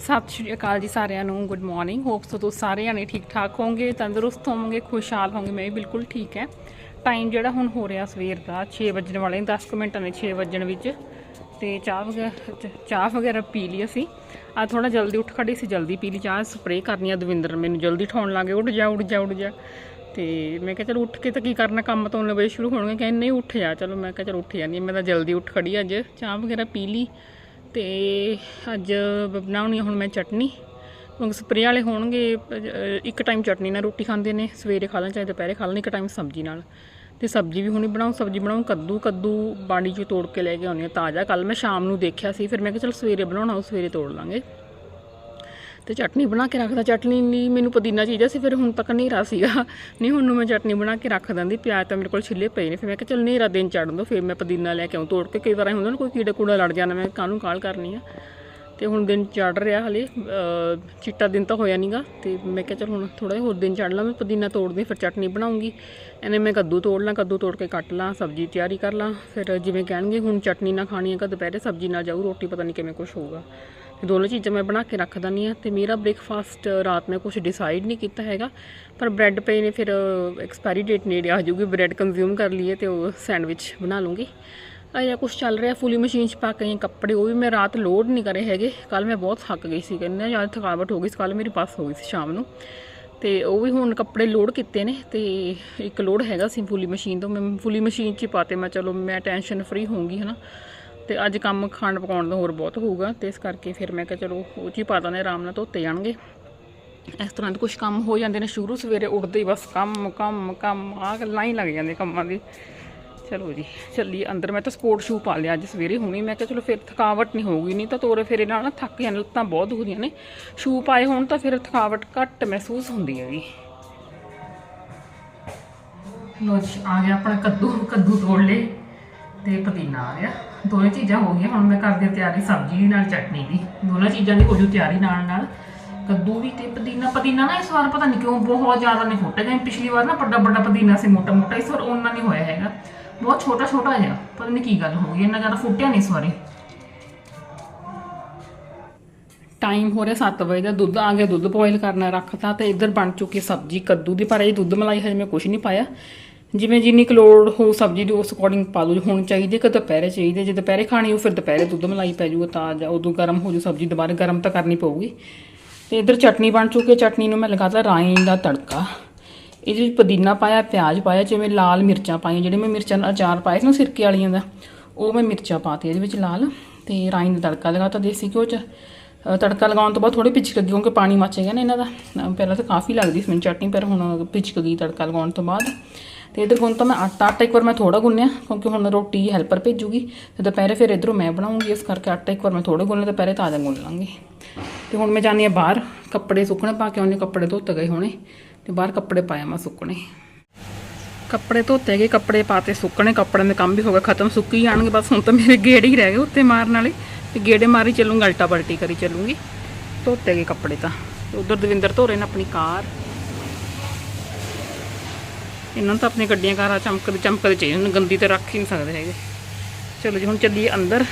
ਸਤਿ ਸ਼੍ਰੀ ਅਕਾਲ ਜੀ ਸਾਰਿਆਂ ਨੂੰ ਗੁੱਡ ਮਾਰਨਿੰਗ ਹੋਪਸ ਤੁਸੀਂ ਸਾਰੇ ਜਾਣੇ ਠੀਕ ਠਾਕ ਹੋਵੋਗੇ, ਤੰਦਰੁਸਤ ਹੋਵੋਗੇ, ਖੁਸ਼ਹਾਲ ਹੋਵੋਗੇ, ਮੈਂ ਵੀ ਬਿਲਕੁਲ ਠੀਕ ਹੈ। ਟਾਈਮ ਜਿਹੜਾ ਹੁਣ ਹੋ ਰਿਹਾ ਸਵੇਰ ਦਾ 6 ਵਜਣ ਵਾਲੇ 10 ਕੁ ਮਿੰਟਾਂ ਦੇ 6 ਵਜਣ ਵਿੱਚ। ਤੇ ਚਾਹ ਵਗੈਰਾ ਚ- ਚਾਹ ਵਗੈਰਾ ਪੀ ਲਈ ਅਸੀਂ। ਆ ਥੋੜਾ ਜਲਦੀ ਉੱਠ ਖੜੀ ਸੀ, ਜਲਦੀ ਪੀ ਲਈ ਚਾਹ ਸਪਰੇਅ ਕਰਨੀ ਆ ਦਵਿੰਦਰ ਮੈਨੂੰ ਜਲਦੀ ਠਾਉਣ ਲੱਗੇ ਉੱਠ ਜਾ ਉੱਠ ਜਾ ਉੱਠ ਜਾ। ਤੇ ਮੈਂ ਕਿਹਾ ਚਲੋ ਉੱਠ ਕੇ ਤਾਂ ਕੀ ਕਰਨਾ, ਕੰਮ ਤੋਂ 9 ਵਜੇ ਸ਼ੁਰੂ ਹੋਣਗੇ, ਕਹਿੰਦੇ ਨਹੀਂ ਉੱਠ ਜਾ, ਚਲੋ ਮੈਂ ਕਿਹਾ ਚਲੋ ਉੱਠ ਜਾਂਦੀ ਹਾਂ। ਮੈਂ ਤਾਂ ਜਲਦੀ ਉੱਠ ਖੜੀ ਅੱਜ, ਚਾਹ ਵਗੈਰਾ ਪੀ ਲਈ। ਤੇ ਅੱਜ ਬਣਾਉਣੀ ਆ ਹੁਣ ਮੈਂ ਚਟਨੀ। ਕਿਉਂਕਿ ਸਪਰੇਅ ਵਾਲੇ ਹੋਣਗੇ ਇੱਕ ਟਾਈਮ ਚਟਨੀ ਨਾਲ ਰੋਟੀ ਖਾਂਦੇ ਨੇ, ਸਵੇਰੇ ਖਾ ਲੈਣ, ਚਾਹੇ ਦੁਪਹਿਰੇ ਖਾ ਲੈਣ, ਇੱਕ ਟਾਈਮ ਸਬਜ਼ੀ ਨਾਲ। ਤੇ ਸਬਜ਼ੀ ਵੀ ਹੁਣੀ ਬਣਾਉ, ਸਬਜ਼ੀ ਬਣਾਉ, ਕੱਦੂ ਕੱਦੂ ਬਾੜੀ ਚੋਂ ਤੋੜ ਕੇ ਲੈ ਕੇ ਆਉਣੀ ਆ ਤਾਜ਼ਾ। ਕੱਲ ਮੈਂ ਸ਼ਾਮ ਨੂੰ ਦੇਖਿਆ ਸੀ, ਫਿਰ ਮੈਂ ਕਿਹਾ ਚਲ ਸਵੇਰੇ ਬਣਾਉਣਾ, ਉਹ ਸਵੇਰੇ ਤੋੜ ਲਾਂਗੇ। ਤੇ ਚਟਨੀ ਬਣਾ ਕੇ ਰੱਖਦਾ। ਚਟਨੀ ਨਹੀਂ ਮੈਨੂੰ ਪੁਦੀਨਾ ਚਾਹੀਦਾ ਸੀ, ਫਿਰ ਹੁਣ ਤੱਕ ਹਨੇਰਾ ਸੀਗਾ। ਨਹੀਂ, ਹੁਣ ਨੂੰ ਮੈਂ ਚਟਨੀ ਬਣਾ ਕੇ ਰੱਖ ਦਿੰਦੀ। ਪਿਆਜ਼ ਤਾਂ ਮੇਰੇ ਕੋਲ ਛਿੱਲੇ ਪਏ ਨੇ, ਫਿਰ ਮੈਂ ਕਿਹਾ ਚਲ ਹਨੇਰਾ ਦਿਨ ਚੜਨ ਦੋ, ਫਿਰ ਮੈਂ ਪੁਦੀਨਾ ਲੈ ਕੇ ਆਉਂ। ਤੋੜ ਕੇ ਕਈ ਵਾਰ ਹੁੰਦਾ ਨਾ, ਕੋਈ ਕੀੜਾ ਕੂੜਾ ਲੜ ਜਾਣਾ, ਮੈਂ ਕਾਹਨੂੰ ਕਾਲ ਕਰਨੀ ਆ। ਤੇ ਹੁਣ ਦਿਨ ਚੜ ਰਿਹਾ ਹਲੇ ਚਿੱਟਾ ਦਿਨ ਤਾਂ ਹੋਇਆ ਨਹੀਂਗਾ ਤੇ ਮੈਂ ਕਿਹਾ ਚਲ ਹੁਣ ਥੋੜਾ ਜਿਹਾ ਹੋਰ ਦਿਨ ਚੜ ਲਾਂ, ਮੈਂ ਪੁਦੀਨਾ ਤੋੜਦੀ ਫਿਰ ਚਟਨੀ ਬਣਾਉਂਗੀ। ਇਹਨੇ ਮੈਂ ਕੱਦੂ ਤੋੜ ਲਾਂ, ਕੱਦੂ ਤੋੜ ਕੇ ਕੱਟ ਲਾਂ, ਸਬਜ਼ੀ ਤਿਆਰੀ ਕਰ ਲਾਂ। ਫਿਰ ਜਿਵੇਂ ਕਹਿਣਗੇ, ਹੁਣ ਚਟਨੀ ਨਾ ਖਾਣੀ ਹੈ ਕਿ ਦੁਪਹਿਰੇ ਸਬਜ਼ੀ ਨਾਲ ਜਾਊ, ਰੋਟੀ ਪਤਾ ਨਹੀਂ ਕਿਵੇਂ ਕੁਝ ਹੋਊਗਾ। ਦੋਨੋਂ ਚੀਜ਼ਾਂ ਮੈਂ ਬਣਾ ਕੇ ਰੱਖ ਦਿੰਦੀ ਆ ਤੇ ਮੇਰਾ ਬ੍ਰੇਕਫਾਸਟ ਰਾਤ ਮੈਂ ਕੁਝ ਡਿਸਾਈਡ ਨਹੀਂ ਕੀਤਾ ਹੈਗਾ। ਪਰ ਬ੍ਰੈਡ ਪਏ ਨੇ, ਫਿਰ ਐਕਸਪਾਇਰੀ ਡੇਟ ਨੇੜੇ ਆ ਜਾਊਗੀ ਬ੍ਰੈਡ ਕੰਜ਼ਿਊਮ ਕਰ ਲਈਏ ਤੇ ਉਹ ਸੈਂਡਵਿਚ ਬਣਾ ਲੂੰਗੀ ਅਜਾ ਕੁਝ ਚੱਲ ਰਿਹਾ, ਫੁੱਲੀ ਮਸ਼ੀਨ 'ਚ ਪਾ ਕੇ ਆਈ ਕੱਪੜੇ, ਉਹ ਵੀ ਮੈਂ ਰਾਤ ਲੋਡ ਨਹੀਂ ਕਰੇ ਹੈਗੇ। ਕੱਲ ਮੈਂ ਬਹੁਤ ਥੱਕ ਗਈ ਸੀ ਕਹਿੰਦੇ ਯਾਰ ਥਕਾਵਟ ਹੋ ਗਈ ਸੀ ਕੱਲ ਮੇਰੀ ਬੱਸ ਹੋ ਗਈ ਸੀ ਸ਼ਾਮ ਨੂੰ। ਤੇ ਉਹ ਵੀ ਹੁਣ ਕੱਪੜੇ ਲੋਡ ਕੀਤੇ ਨੇ ਤੇ ਇੱਕ ਲੋਡ ਹੈਗਾ ਸੀ ਫੁੱਲੀ ਮਸ਼ੀਨ ਤੋਂ। ਮੈਂ ਫੁੱਲੀ ਮਸ਼ੀਨ 'ਚ ਹੀ ਪਾਤੇ ਮੈਂ ਚਲੋ ਮੈਂ ਟੈਨਸ਼ਨ ਫਰੀ ਹੋਊਂਗੀ, ਹਨਾ। ਤੇ ਅੱਜ ਕੰਮ ਖਾਣ ਪਕਾਉਣ ਦਾ ਹੋਰ ਬਹੁਤ ਹੋਊਗਾ ਤੇ ਇਸ ਕਰਕੇ ਫਿਰ ਮੈਂ ਕਿਹਾ ਚਲੋ ਉਹ 'ਚ ਪਾ ਦਾਂ ਆਰਾਮ ਨਾਲ ਧੋਤੇ ਜਾਣਗੇ। ਇਸ ਤਰ੍ਹਾਂ ਦੇ ਕੁਝ ਕੰਮ ਹੋ ਜਾਂਦੇ ਨੇ, ਸ਼ੁਰੂ ਸਵੇਰੇ ਉੱਠਦੇ ਹੀ ਬਸ ਕੰਮ ਕੰਮ ਕੰਮ ਆ ਗੱਲਾਂ ਹੀ ਲੱਗ ਜਾਂਦੇ ਕੰਮਾਂ ਦੀ। ਚਲੋ ਜੀ ਚੱਲੀ ਅੰਦਰ। ਮੈਂ ਤਾਂ ਸਪੋਰਟ ਸ਼ੂ ਪਾ ਲਿਆ ਅੱਜ ਸਵੇਰੇ ਹੁਣੀ। ਮੈਂ ਕਿਹਾ ਚਲੋ ਫਿਰ ਥਕਾਵਟ ਨਹੀਂ ਹੋਊਗੀ, ਨਹੀਂ ਤਾਂ ਤੋਰੇ ਫੇਰੇ ਨਾਲ ਨਾ ਥੱਕ ਜਾਂਦੇ, ਲੱਤਾਂ ਬਹੁਤ ਦੁਖਦੀਆਂ ਨੇ। ਸ਼ੂ ਪਾਏ ਹੋਣ ਤਾਂ ਫਿਰ ਥਕਾਵਟ ਘੱਟ ਮਹਿਸੂਸ ਹੁੰਦੀ ਹੈਗੀ। ਲੋ ਜੀ, ਆ ਗਿਆ ਆਪਣਾ ਕੱਦੂ ਕੱਦੂ ਤੋੜ ਲਏ ਤੇ ਪੁਦੀਨਾ ਆ ਗਿਆ। ਦੋਵੇਂ ਚੀਜ਼ਾਂ ਹੋ ਗਈਆਂ, ਹੁਣ ਮੈਂ ਕਰਦੀ ਹਾਂ ਤਿਆਰੀ ਸਬਜ਼ੀ ਦੀ ਨਾਲ ਚਟਨੀ ਦੀ। ਦੋਨਾਂ ਚੀਜ਼ਾਂ ਦੀ ਹੋ ਜੂ ਤਿਆਰੀ ਨਾਲ ਨਾਲ। ਕੱਦੂ ਵੀ ਤੇ ਪੁਦੀਨਾ ਪੁਦੀਨਾ ਨਾ ਇਸ ਵਾਰ ਪਤਾ ਨਹੀਂ ਕਿਉਂ ਬਹੁਤ ਜ਼ਿਆਦਾ ਨਹੀਂ ਫੁੱਟੇ ਗਏ। ਪਿਛਲੀ ਵਾਰ ਨਾ ਵੱਡਾ ਵੱਡਾ ਪੁਦੀਨਾ ਸੀ, ਮੋਟਾ ਮੋਟਾ, ਇਸ ਵਾਰ ਉਹਨਾਂ ਨਹੀਂ ਹੋਇਆ ਹੈਗਾ। ਬਹੁਤ ਛੋਟਾ ਛੋਟਾ ਜਿਹਾ, ਪਤਾ ਨਹੀਂ ਕੀ ਗੱਲ ਹੋ ਗਈ, ਇੰਨਾ ਜ਼ਿਆਦਾ ਫੁੱਟਿਆ ਨਹੀਂ ਇਸ ਵਾਰੀ। ਟਾਈਮ ਹੋ ਰਿਹਾ 7 ਵਜੇ ਦਾ, ਦੁੱਧ ਆ ਗਿਆ, ਦੁੱਧ ਬੋਇਲ ਕਰਨਾ ਰੱਖਤਾ ਤੇ ਇੱਧਰ ਬਣ ਚੁੱਕੀ ਸਬਜ਼ੀ। ਕੱਦੂ ਦੀ ਪਰ ਇਹ ਦੁੱਧ ਮਲਾਈ ਹਜੇ ਮੈਂ ਕੁਝ ਨਹੀਂ ਪਾਇਆ। ਜਿਵੇਂ ਜਿੰਨੀ ਕੁ ਲੋੜ ਹੋ ਸਬਜ਼ੀ ਦੀ, ਉਸ ਅਕੋਰਡਿੰਗ ਪਾ ਲਓ ਹੁਣ ਚਾਹੀਦੀ ਕਿ ਦੁਪਹਿਰੇ ਚਾਹੀਦੇ, ਜੇ ਦੁਪਹਿਰੇ ਖਾਣੀ ਹੋ ਫਿਰ ਦੁਪਹਿਰੇ ਦੁੱਧ ਮਲਾਈ ਪੈ ਜਾਊਗਾ ਤਾਂ ਜਾਂ ਉਦੋਂ ਗਰਮ ਹੋ ਜੂ ਸਬਜ਼ੀ, ਦੁਬਾਰਾ ਗਰਮ ਤਾਂ ਕਰਨੀ ਪਊਗੀ। ਤੇ ਇੱਧਰ ਚਟਨੀ ਬਣ ਚੁੱਕੀ ਹੈ ਚਟਨੀ ਨੂੰ ਮੈਂ ਲਗਾਤਾ ਰਾਈ ਦਾ ਤੜਕਾ। ਇਹਦੇ ਵਿੱਚ ਪੁਦੀਨਾ ਪਾਇਆ, ਪਿਆਜ਼ ਪਾਇਆ, ਜਿਵੇਂ ਲਾਲ ਮਿਰਚਾਂ ਪਾਈਆਂ, ਜਿਹੜੇ ਮੈਂ ਮਿਰਚਾਂ ਨਾਲ ਅਚਾਰ ਪਾਇਆ ਸੀ ਨਾ ਸਿਰਕੇ ਵਾਲੀਆਂ ਦਾ, ਉਹ ਮੈਂ ਮਿਰਚਾਂ ਪਾਤੀ ਇਹਦੇ ਵਿੱਚ ਲਾਲ, ਤੇ ਰਾਈ ਦਾ ਤੜਕਾ ਲਗਾਤਾ ਦੇਸੀ ਘਿਓ ਚ। ਤੜਕਾ ਲਗਾਉਣ ਤੋਂ ਬਾਅਦ ਥੋੜੀ ਪਿਚਕ ਗਈ, ਕਿਉਂਕਿ ਪਾਣੀ ਮੱਚੇਗਾ ਨਾ ਇਹਨਾਂ ਦਾ। ਪਹਿਲਾਂ ਤਾਂ ਕਾਫੀ ਲੱਗਦੀ ਸੀ ਮੈਨੂੰ ਚਟਨੀ, ਪਰ ਹੁਣ ਪਿਚਕ ਗਈ ਤੜਕਾ ਲਗਾਉਣ ਤੋਂ ਬਾਅਦ। ਤੇ ਇਧਰ ਹੁਣ ਤਾਂ ਮੈਂ ਆਟਾ ਆਟਾ ਇੱਕ ਵਾਰ ਮੈਂ ਥੋੜਾ ਗੁੰਨਿਆ, ਕਿਉਂਕਿ ਹੁਣ ਰੋਟੀ ਹੈਲਪਰ ਭੇਜੂਗੀ। ਤੇ ਦੁਪਹਿਰੇ ਫਿਰ ਇਧਰੋਂ ਮੈਂ ਬਣਾਉਂਗੀ, ਇਸ ਕਰਕੇ ਆਟਾ ਇੱਕ ਵਾਰ ਮੈਂ ਥੋੜਾ ਗੁੰਨ ਲਿਆ ਦੁਪਹਿਰੇ ਤਾਜ਼ਾ ਗੁੰਨ ਲਾਂਗੀ। ਤੇ ਹੁਣ ਮੈਂ ਜਾਂਦੀ ਆ ਬਾਹਰ, ਕੱਪੜੇ ਸੁੱਕਣੇ ਪਾ ਕੇ ਆਉਣੇ ਕੱਪੜੇ ਧੋਤੇ ਗਏ ਹੋਣੇ, ਤੇ ਬਾਹਰ ਕੱਪੜੇ ਪਾਇਆ ਮੈਂ ਸੁੱਕਣੇ। ਕੱਪੜੇ ਧੋਤੇ ਗਏ, ਕੱਪੜੇ ਪਾਤੇ, ਸੁੱਕਣੇ, ਕੱਪੜਿਆਂ ਦੇ ਕੰਮ ਵੀ ਹੋ ਗਿਆ ਖਤਮ ਸੁੱਕੀ ਜਾਣਗੇ, ਬਸ ਹੁਣ ਤਾਂ ਮੇਰੇ ਗੇੜੇ ਹੀ ਰਹਿ ਗਏ ਉੱਤੇ ਮਾਰਨ ਵਾਲੇ। ਤੇ ਗੇੜੇ ਮਾਰੀ ਚੱਲੂੰਗੀ ਅਲਟਾ ਬਲਟੀ ਕਰੀ ਚੱਲੂੰਗੀ। ਧੋਤੇ ਗਏ ਕੱਪੜੇ ਤਾਂ ਉਧਰ ਦਵਿੰਦਰ ਧੋ ਰਹੇ ਨੇ ਆਪਣੀ ਕਾਰ। ਇਹਨਾਂ ਨੂੰ ਤਾਂ ਆਪਣੀ ਗੱਡੀਆਂ ਕਾਰਾਂ ਚਮਕਦੇ ਚਮਕਦੇ ਚਾਹੀਦੇ ਨੇ, ਗੰਦੀ ਤੇ ਰੱਖ ਹੀ ਨਹੀਂ ਸਕਦੇ ਹੈਗੇ। ਚਲੋ ਜੀ, ਹੁਣ ਚੱਲੀਏ ਅੰਦਰ।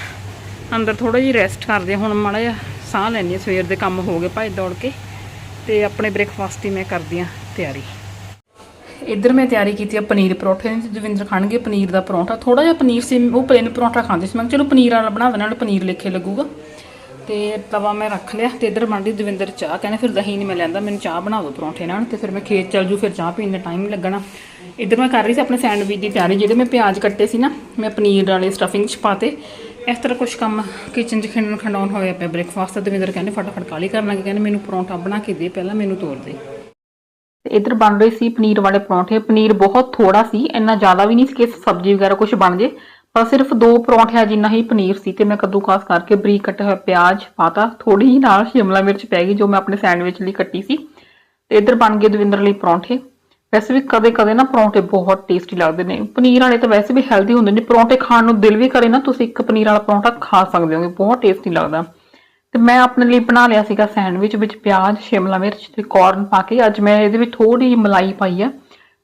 ਅੰਦਰ ਥੋੜਾ ਜਿਹਾ ਰੈਸਟ ਕਰਦੇ ਹਾਂ, ਹੁਣ ਮਾੜਾ ਜਿਹਾ ਸਾਹ ਲੈਣੀ ਆ ਸਵੇਰ ਦੇ ਕੰਮ ਹੋ ਗਏ ਭਾਈ ਦੌੜ ਕੇ। ਤੇ ਆਪਣੇ ਬ੍ਰੇਕਫਾਸਟ ਦੀ ਮੈਂ ਕਰਦੀ ਆ ਤਿਆਰੀ। ਇੱਧਰ ਮੈਂ ਤਿਆਰੀ ਕੀਤੀ ਆ ਪਨੀਰ ਪਰੌਂਠੇ ਦੀ ਤੇ ਦਵਿੰਦਰ ਖਾਣਗੇ ਪਨੀਰ ਦਾ ਪਰੌਂਠਾ। ਥੋੜਾ ਜਿਹਾ ਪਨੀਰ ਸੀ, ਉਹ ਪਲੇਨ ਪਰੌਂਠਾ ਖਾਂਦੇ ਸੀ। ਮੈਂ ਚਲੋ ਪਨੀਰ ਵਾਲਾ ਬਣਾ ਦੇਣਾ ਨਾਲ ਪਨੀਰ ਲੇਖੇ ਲੱਗੂਗਾ। ਤੇ ਤਵਾ ਮੈਂ ਰੱਖ ਲਿਆ ਤੇ ਇੱਧਰ ਬਣਦੀ ਦਵਿੰਦਰ ਚਾਹ। ਕਹਿੰਦੇ ਫਿਰ ਦਹੀਂ ਨਹੀਂ ਮੈਂ ਲੈਂਦਾ ਮੈਨੂੰ ਚਾਹ ਬਣਾ ਦਿਓ ਪਰੌਂਠੇ ਨਾਲ ਤੇ ਫਿਰ ਮੈਂ ਖੇਤ ਚੱਲ ਜੂ, ਫਿਰ ਚਾਹ ਪੀਣ ਦਾ ਟਾਈਮ ਲੱਗਣਾ। ਇੱਧਰ ਮੈਂ ਕਰ ਰਹੀ ਸੀ ਆਪਣੇ ਸੈਂਡਵਿਚ ਦੀ ਤਿਆਰੀ, ਜਿਹੜੇ ਮੈਂ ਪਿਆਜ਼ ਕੱਟੇ ਸੀ ਨਾ, ਮੈਂ ਪਨੀਰ ਵਾਲੇ ਸਟਫਿੰਗ ਚ ਪਾਤੇ ਇਸ ਤਰ੍ਹਾਂ ਕੁਝ ਕੰਮ ਕਿਚਨ 'ਚ ਖਿੰਡਣ ਖੰਡਾਉਣ ਹੋਇਆ ਪਿਆ ਬ੍ਰੇਕਫਾਸਟ ਤੇ ਦਵਿੰਦਰ ਕਹਿੰਦੇ ਫਟਾਫਟ ਕਾਲੀ ਕਰਨ ਲੱਗੇ ਕਹਿੰਦੇ ਮੈਨੂੰ ਪਰੌਂਠਾ ਬਣਾ ਕੇ ਦੇ ਪਹਿਲਾਂ, ਮੈਨੂੰ ਤੋੜ ਦੇ। ਤੇ ਇੱਧਰ ਬਣ ਰਹੀ ਸੀ ਪਨੀਰ ਵਾਲੇ ਪਰੌਂਠੇ, ਪਨੀਰ ਬਹੁਤ ਥੋੜਾ ਸੀ, ਇੰਨਾ ਜ਼ਿਆਦਾ ਵੀ ਨਹੀਂ ਸੀ ਕਿ ਸਬਜ਼ੀ ਵਗੈਰਾ ਕੁਝ ਬਣ ਜੇ। ਪਰ ਸਿਰਫ ਦੋ ਪਰੌਂਠਿਆਂ ਜਿੰਨਾ ਹੀ ਪਨੀਰ ਸੀ ਤੇ ਮੈਂ ਕੱਦੂਕਾਸ ਕਰਕੇ ਬਰੀਕ ਕੱਟਿਆ ਹੋਇਆ ਪਿਆਜ਼ ਪਾਤਾ। ਥੋੜੀ ਹੀ ਨਾਲ ਸ਼ਿਮਲਾ ਮਿਰਚ ਪੈ ਗਈ ਜੋ ਮੈਂ ਆਪਣੇ ਸੈਂਡਵਿਚ ਲਈ ਕੱਟੀ ਸੀ ਤੇ ਇੱਧਰ ਬਣ ਗਏ ਦਵਿੰਦਰ ਲਈ ਪਰੌਂਠੇ। ਵੈਸੇ ਵੀ ਕਦੇ ਕਦੇ ਨਾ ਪਰੌਂਠੇ ਬਹੁਤ ਟੇਸਟੀ ਲੱਗਦੇ ਨੇ। ਪਨੀਰ ਵਾਲੇ ਤਾਂ ਵੈਸੇ ਵੀ ਹੈਲਦੀ ਹੁੰਦੇ ਨੇ। ਪਰੌਂਠੇ ਖਾਣ ਨੂੰ ਦਿਲ ਵੀ ਕਰੇ ਨਾ, ਤੁਸੀਂ ਇੱਕ ਪਨੀਰ ਵਾਲਾ ਪਰੌਂਠਾ ਖਾ ਸਕਦੇ ਹੋਗੇ। ਬਹੁਤ ਟੇਸਟੀ ਲੱਗਦਾ। ਤੇ ਮੈਂ ਆਪਣੇ ਲਈ ਬਣਾ ਲਿਆ ਸੀਗਾ ਸੈਂਡਵਿਚ ਵਿੱਚ ਪਿਆਜ਼, ਸ਼ਿਮਲਾ ਮਿਰਚ ਤੇ ਕਾਰਨ ਪਾ ਕੇ। ਅੱਜ ਮੈਂ ਇਹਦੇ ਵਿੱਚ ਥੋੜੀ ਜਿਹੀ ਮਲਾਈ ਪਾਈ ਆ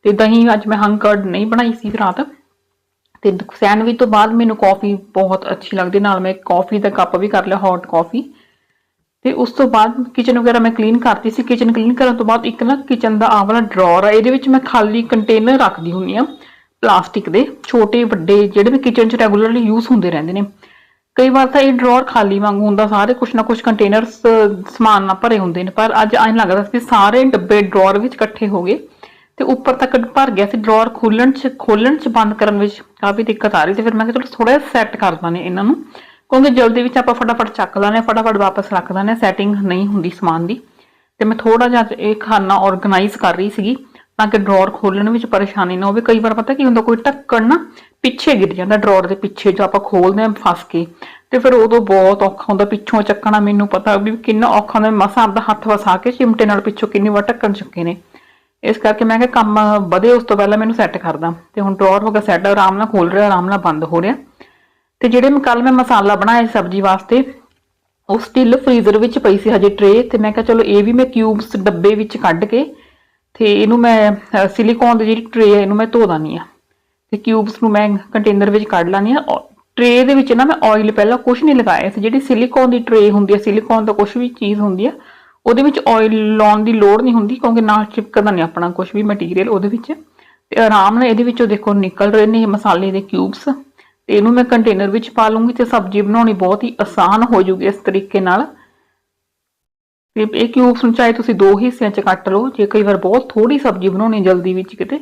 ਤੇ ਦਹੀਂ ਅੱਜ ਮੈਂ ਹੰਕਰਡ ਨਹੀਂ ਬਣਾਈ ਸੀ ਰਾਤ। ਤੇ ਸੈਂਡਵਿਚ ਤੋਂ ਬਾਅਦ ਮੈਨੂੰ ਕਾਫੀ ਬਹੁਤ ਅੱਛੀ ਲੱਗਦੀ, ਨਾਲ ਮੈਂ ਕਾਫੀ ਦਾ ਕੱਪ ਵੀ ਕਰ ਲਿਆ ਹੌਟ ਕਾਫੀ ਤੇ ਉਸ ਤੋਂ ਬਾਅਦ ਕਿਚਨ ਵਗੈਰਾ ਮੈਂ ਕਲੀਨ ਕਰਤੀ ਸੀ। ਕਿਚਨ ਕਲੀਨ ਕਰਨ ਤੋਂ ਬਾਅਦ ਇੱਕ ਨਾ ਕਿਚਨ ਦਾ ਆਹ ਵਾਲਾ ਡਰਾਅਰ ਆ, ਇਹਦੇ ਵਿੱਚ ਮੈਂ ਖਾਲੀ ਕੰਟੇਨਰ ਰੱਖਦੀ ਹੁੰਨੀ ਆ ਪਲਾਸਟਿਕ ਦੇ। ਛੋਟੇ, ਵੱਡੇ ਜਿਹੜੇ ਵੀ ਕਿਚਨ 'ਚ ਰੈਗੂਲਰਲੀ ਯੂਜ਼ ਹੁੰਦੇ ਰਹਿੰਦੇ ਨੇ। ਕਈ ਵਾਰ ਤਾਂ ਇਹ ਡਰਾਅਰ ਖਾਲੀ ਵਾਂਗ ਹੁੰਦਾ, ਸਾਰੇ ਕੁਛ ਨਾ ਕੁਛ ਕੰਟੇਨਰਸ ਸਮਾਨ ਨਾਲ ਭਰੇ ਹੁੰਦੇ ਨੇ। ਪਰ ਅੱਜ ਐਂ ਲੱਗਦਾ ਸੀ ਕਿ ਸਾਰੇ ਡੱਬੇ ਡਰਾਅਰ ਵਿੱਚ ਇਕੱਠੇ ਹੋ ਗਏ। ਤੇ ਉੱਪਰ ਤੱਕ ਭਰ ਗਿਆ ਸੀ ਡਰਾਅਰ ਖੋਲਣ 'ਚ ਖੋਲਣ 'ਚ ਬੰਦ ਕਰਨ ਵਿੱਚ। ਕਾਫੀ ਦਿੱਕਤ ਆ ਰਹੀ ਤੇ ਫਿਰ ਮੈਂ ਕਿਹਾ ਚਲੋ ਥੋੜਾ ਜਿਹਾ ਸੈੱਟ ਕਰ ਦਾਂ ਇਹਨਾਂ ਨੂੰ। ਕਿਉਂਕਿ ਜਲਦੀ ਵਿੱਚ ਆਪਾਂ ਫਟਾਫਟ ਚੱਕ ਲਾਣੇ ਫਟਾਫਟ ਵਾਪਸ ਰੱਖ ਦਾਂਗੇ ਸੈਟਿੰਗ ਨਹੀਂ ਹੁੰਦੀ ਸਮਾਨ ਦੀ। ਤੇ ਮੈਂ ਥੋੜਾ ਜਿਹਾ ਇਹ ਖਾਨਾ ਆਰਗੇਨਾਈਜ਼ ਕਰ ਰਹੀ ਸੀਗੀ ਤਾਂ ਕਿ ਡਰਾਅਰ ਖੋਲਣ ਵਿੱਚ ਪਰੇਸ਼ਾਨੀ ਨਾ ਹੋਵੇ। ਕਈ ਵਾਰ ਪਤਾ ਕੀ ਹੁੰਦਾ, ਕੋਈ ਢੱਕਣ ਨਾ ਪਿੱਛੇ ਗਿਰ ਜਾਂਦਾ ਡਰਾਅਰ ਦੇ ਪਿੱਛੇ ਜੋ ਆਪਾਂ ਖੋਲਦੇ ਆਂ ਫਸ ਕੇ। ਤੇ ਫਿਰ ਉਦੋਂ ਬਹੁਤ ਔਖਾ ਹੁੰਦਾ ਪਿੱਛੋਂ ਚੱਕਣਾ। ਮੈਨੂੰ ਪਤਾ ਵੀ ਕਿੰਨਾ ਔਖਾ ਹੁੰਦਾ। ਮਸਾਂ ਆਪਦਾ ਹੱਥ ਵਸਾ ਕੇ ਚਿਮਟੇ ਨਾਲ ਪਿੱਛੋਂ ਕਿੰਨੀ ਵਾਰ ਢੱਕਣ ਚੁੱਕੇ ਨੇ। ਇਸ ਕਰਕੇ ਮੈਂ ਕਿਹਾ ਕੰਮ ਵਧੇ, ਉਸ ਤੋਂ ਪਹਿਲਾਂ ਮੈਨੂੰ ਸੈੱਟ ਕਰਦਾ। ਤੇ ਹੁਣ ਡਰਾਅਰ ਹੋ ਗਿਆ ਸੈੱਟ ਆਰਾਮ ਨਾਲ ਖੋਲ ਰਿਹਾ, ਆਰਾਮ ਨਾਲ ਬੰਦ ਹੋ ਰਿਹਾ। ਤੇ ਜਿਹੜੇ ਮੈਂ ਕੱਲ ਮੈਂ ਮਸਾਲਾ ਬਣਾਇਆ ਸਬਜ਼ੀ ਵਾਸਤੇ, ਉਹ ਸਟਿਲ ਫ੍ਰੀਜ਼ਰ ਵਿੱਚ ਪਈ ਸੀ ਹਜੇ ਟਰੇ ਤੇ ਮੈਂ ਕਿਹਾ ਚਲੋ ਇਹ ਵੀ ਮੈਂ ਕਿਊਬਸ ਡੱਬੇ ਵਿੱਚ ਕੱਢ ਕੇ, ਤੇ ਇਹਨੂੰ ਮੈਂ ਸਿਲੀਕੋਨ ਦੀ ਜਿਹੜੀ ਟਰੇ ਹੈ, ਇਹਨੂੰ ਮੈਂ ਧੋ ਦਾਨੀ ਆ ਤੇ ਕਿਊਬਸ ਨੂੰ ਮੈਂ ਕੰਟੇਨਰ ਵਿੱਚ ਕੱਢ ਲਾਨੀ ਆ ਟਰੇ ਦੇ ਵਿੱਚ ਨਾ ਮੈਂ ਆਇਲ ਪਹਿਲਾਂ ਕੁਝ ਨਹੀਂ ਲਗਾਇਆ ਸੀ। ਜਿਹੜੀ ਸਿਲੀਕੋਨ ਦੀ ਟਰੇ ਹੁੰਦੀ ਹੈ ਸਿਲੀਕੋਨ ਦਾ ਕੁਝ ਵੀ ਚੀਜ਼ ਹੁੰਦੀ ਆ ਉਹਦੇ ਵਿੱਚ ਆਇਲ ਲਾਉਣ ਦੀ ਲੋੜ ਨਹੀਂ ਹੁੰਦੀ ਕਿਉਂਕਿ ਨਾਲ ਚਿਪਕਦਾ ਨਹੀਂ ਆਪਣਾ ਕੁਝ ਵੀ ਮਟੀਰੀਅਲ ਉਹਦੇ ਵਿੱਚ। ਤੇ ਆਰਾਮ ਨਾਲ ਇਹਦੇ ਵਿੱਚੋਂ ਦੇਖੋ ਨਿਕਲ ਰਹੇ ਨੇ ਇਹ ਮਸਾਲੇ ਦੇ ਕਿਊਬਸ ਤੇ ਇਹਨੂੰ ਮੈਂ ਕੰਟੇਨਰ ਵਿੱਚ ਪਾ ਲੂੰਗੀ ਤੇ ਸਬਜ਼ੀ ਬਣਾਉਣੀ ਬਹੁਤ ਹੀ ਆਸਾਨ ਹੋ ਜੂਗੀ ਇਸ ਤਰੀਕੇ ਨਾਲ। ਤੇ ਇਹ ਕਿਊਬਸ ਨੂੰ ਚਾਹੇ ਤੁਸੀਂ ਦੋ ਹਿੱਸਿਆਂ 'ਚ ਕੱਟ ਲਓ, ਜੇ ਕਈ ਵਾਰ ਬਹੁਤ ਥੋੜੀ ਸਬਜ਼ੀ ਬਣਾਉਣੀ ਜਲਦੀ ਵਿੱਚ ਕਿਤੇ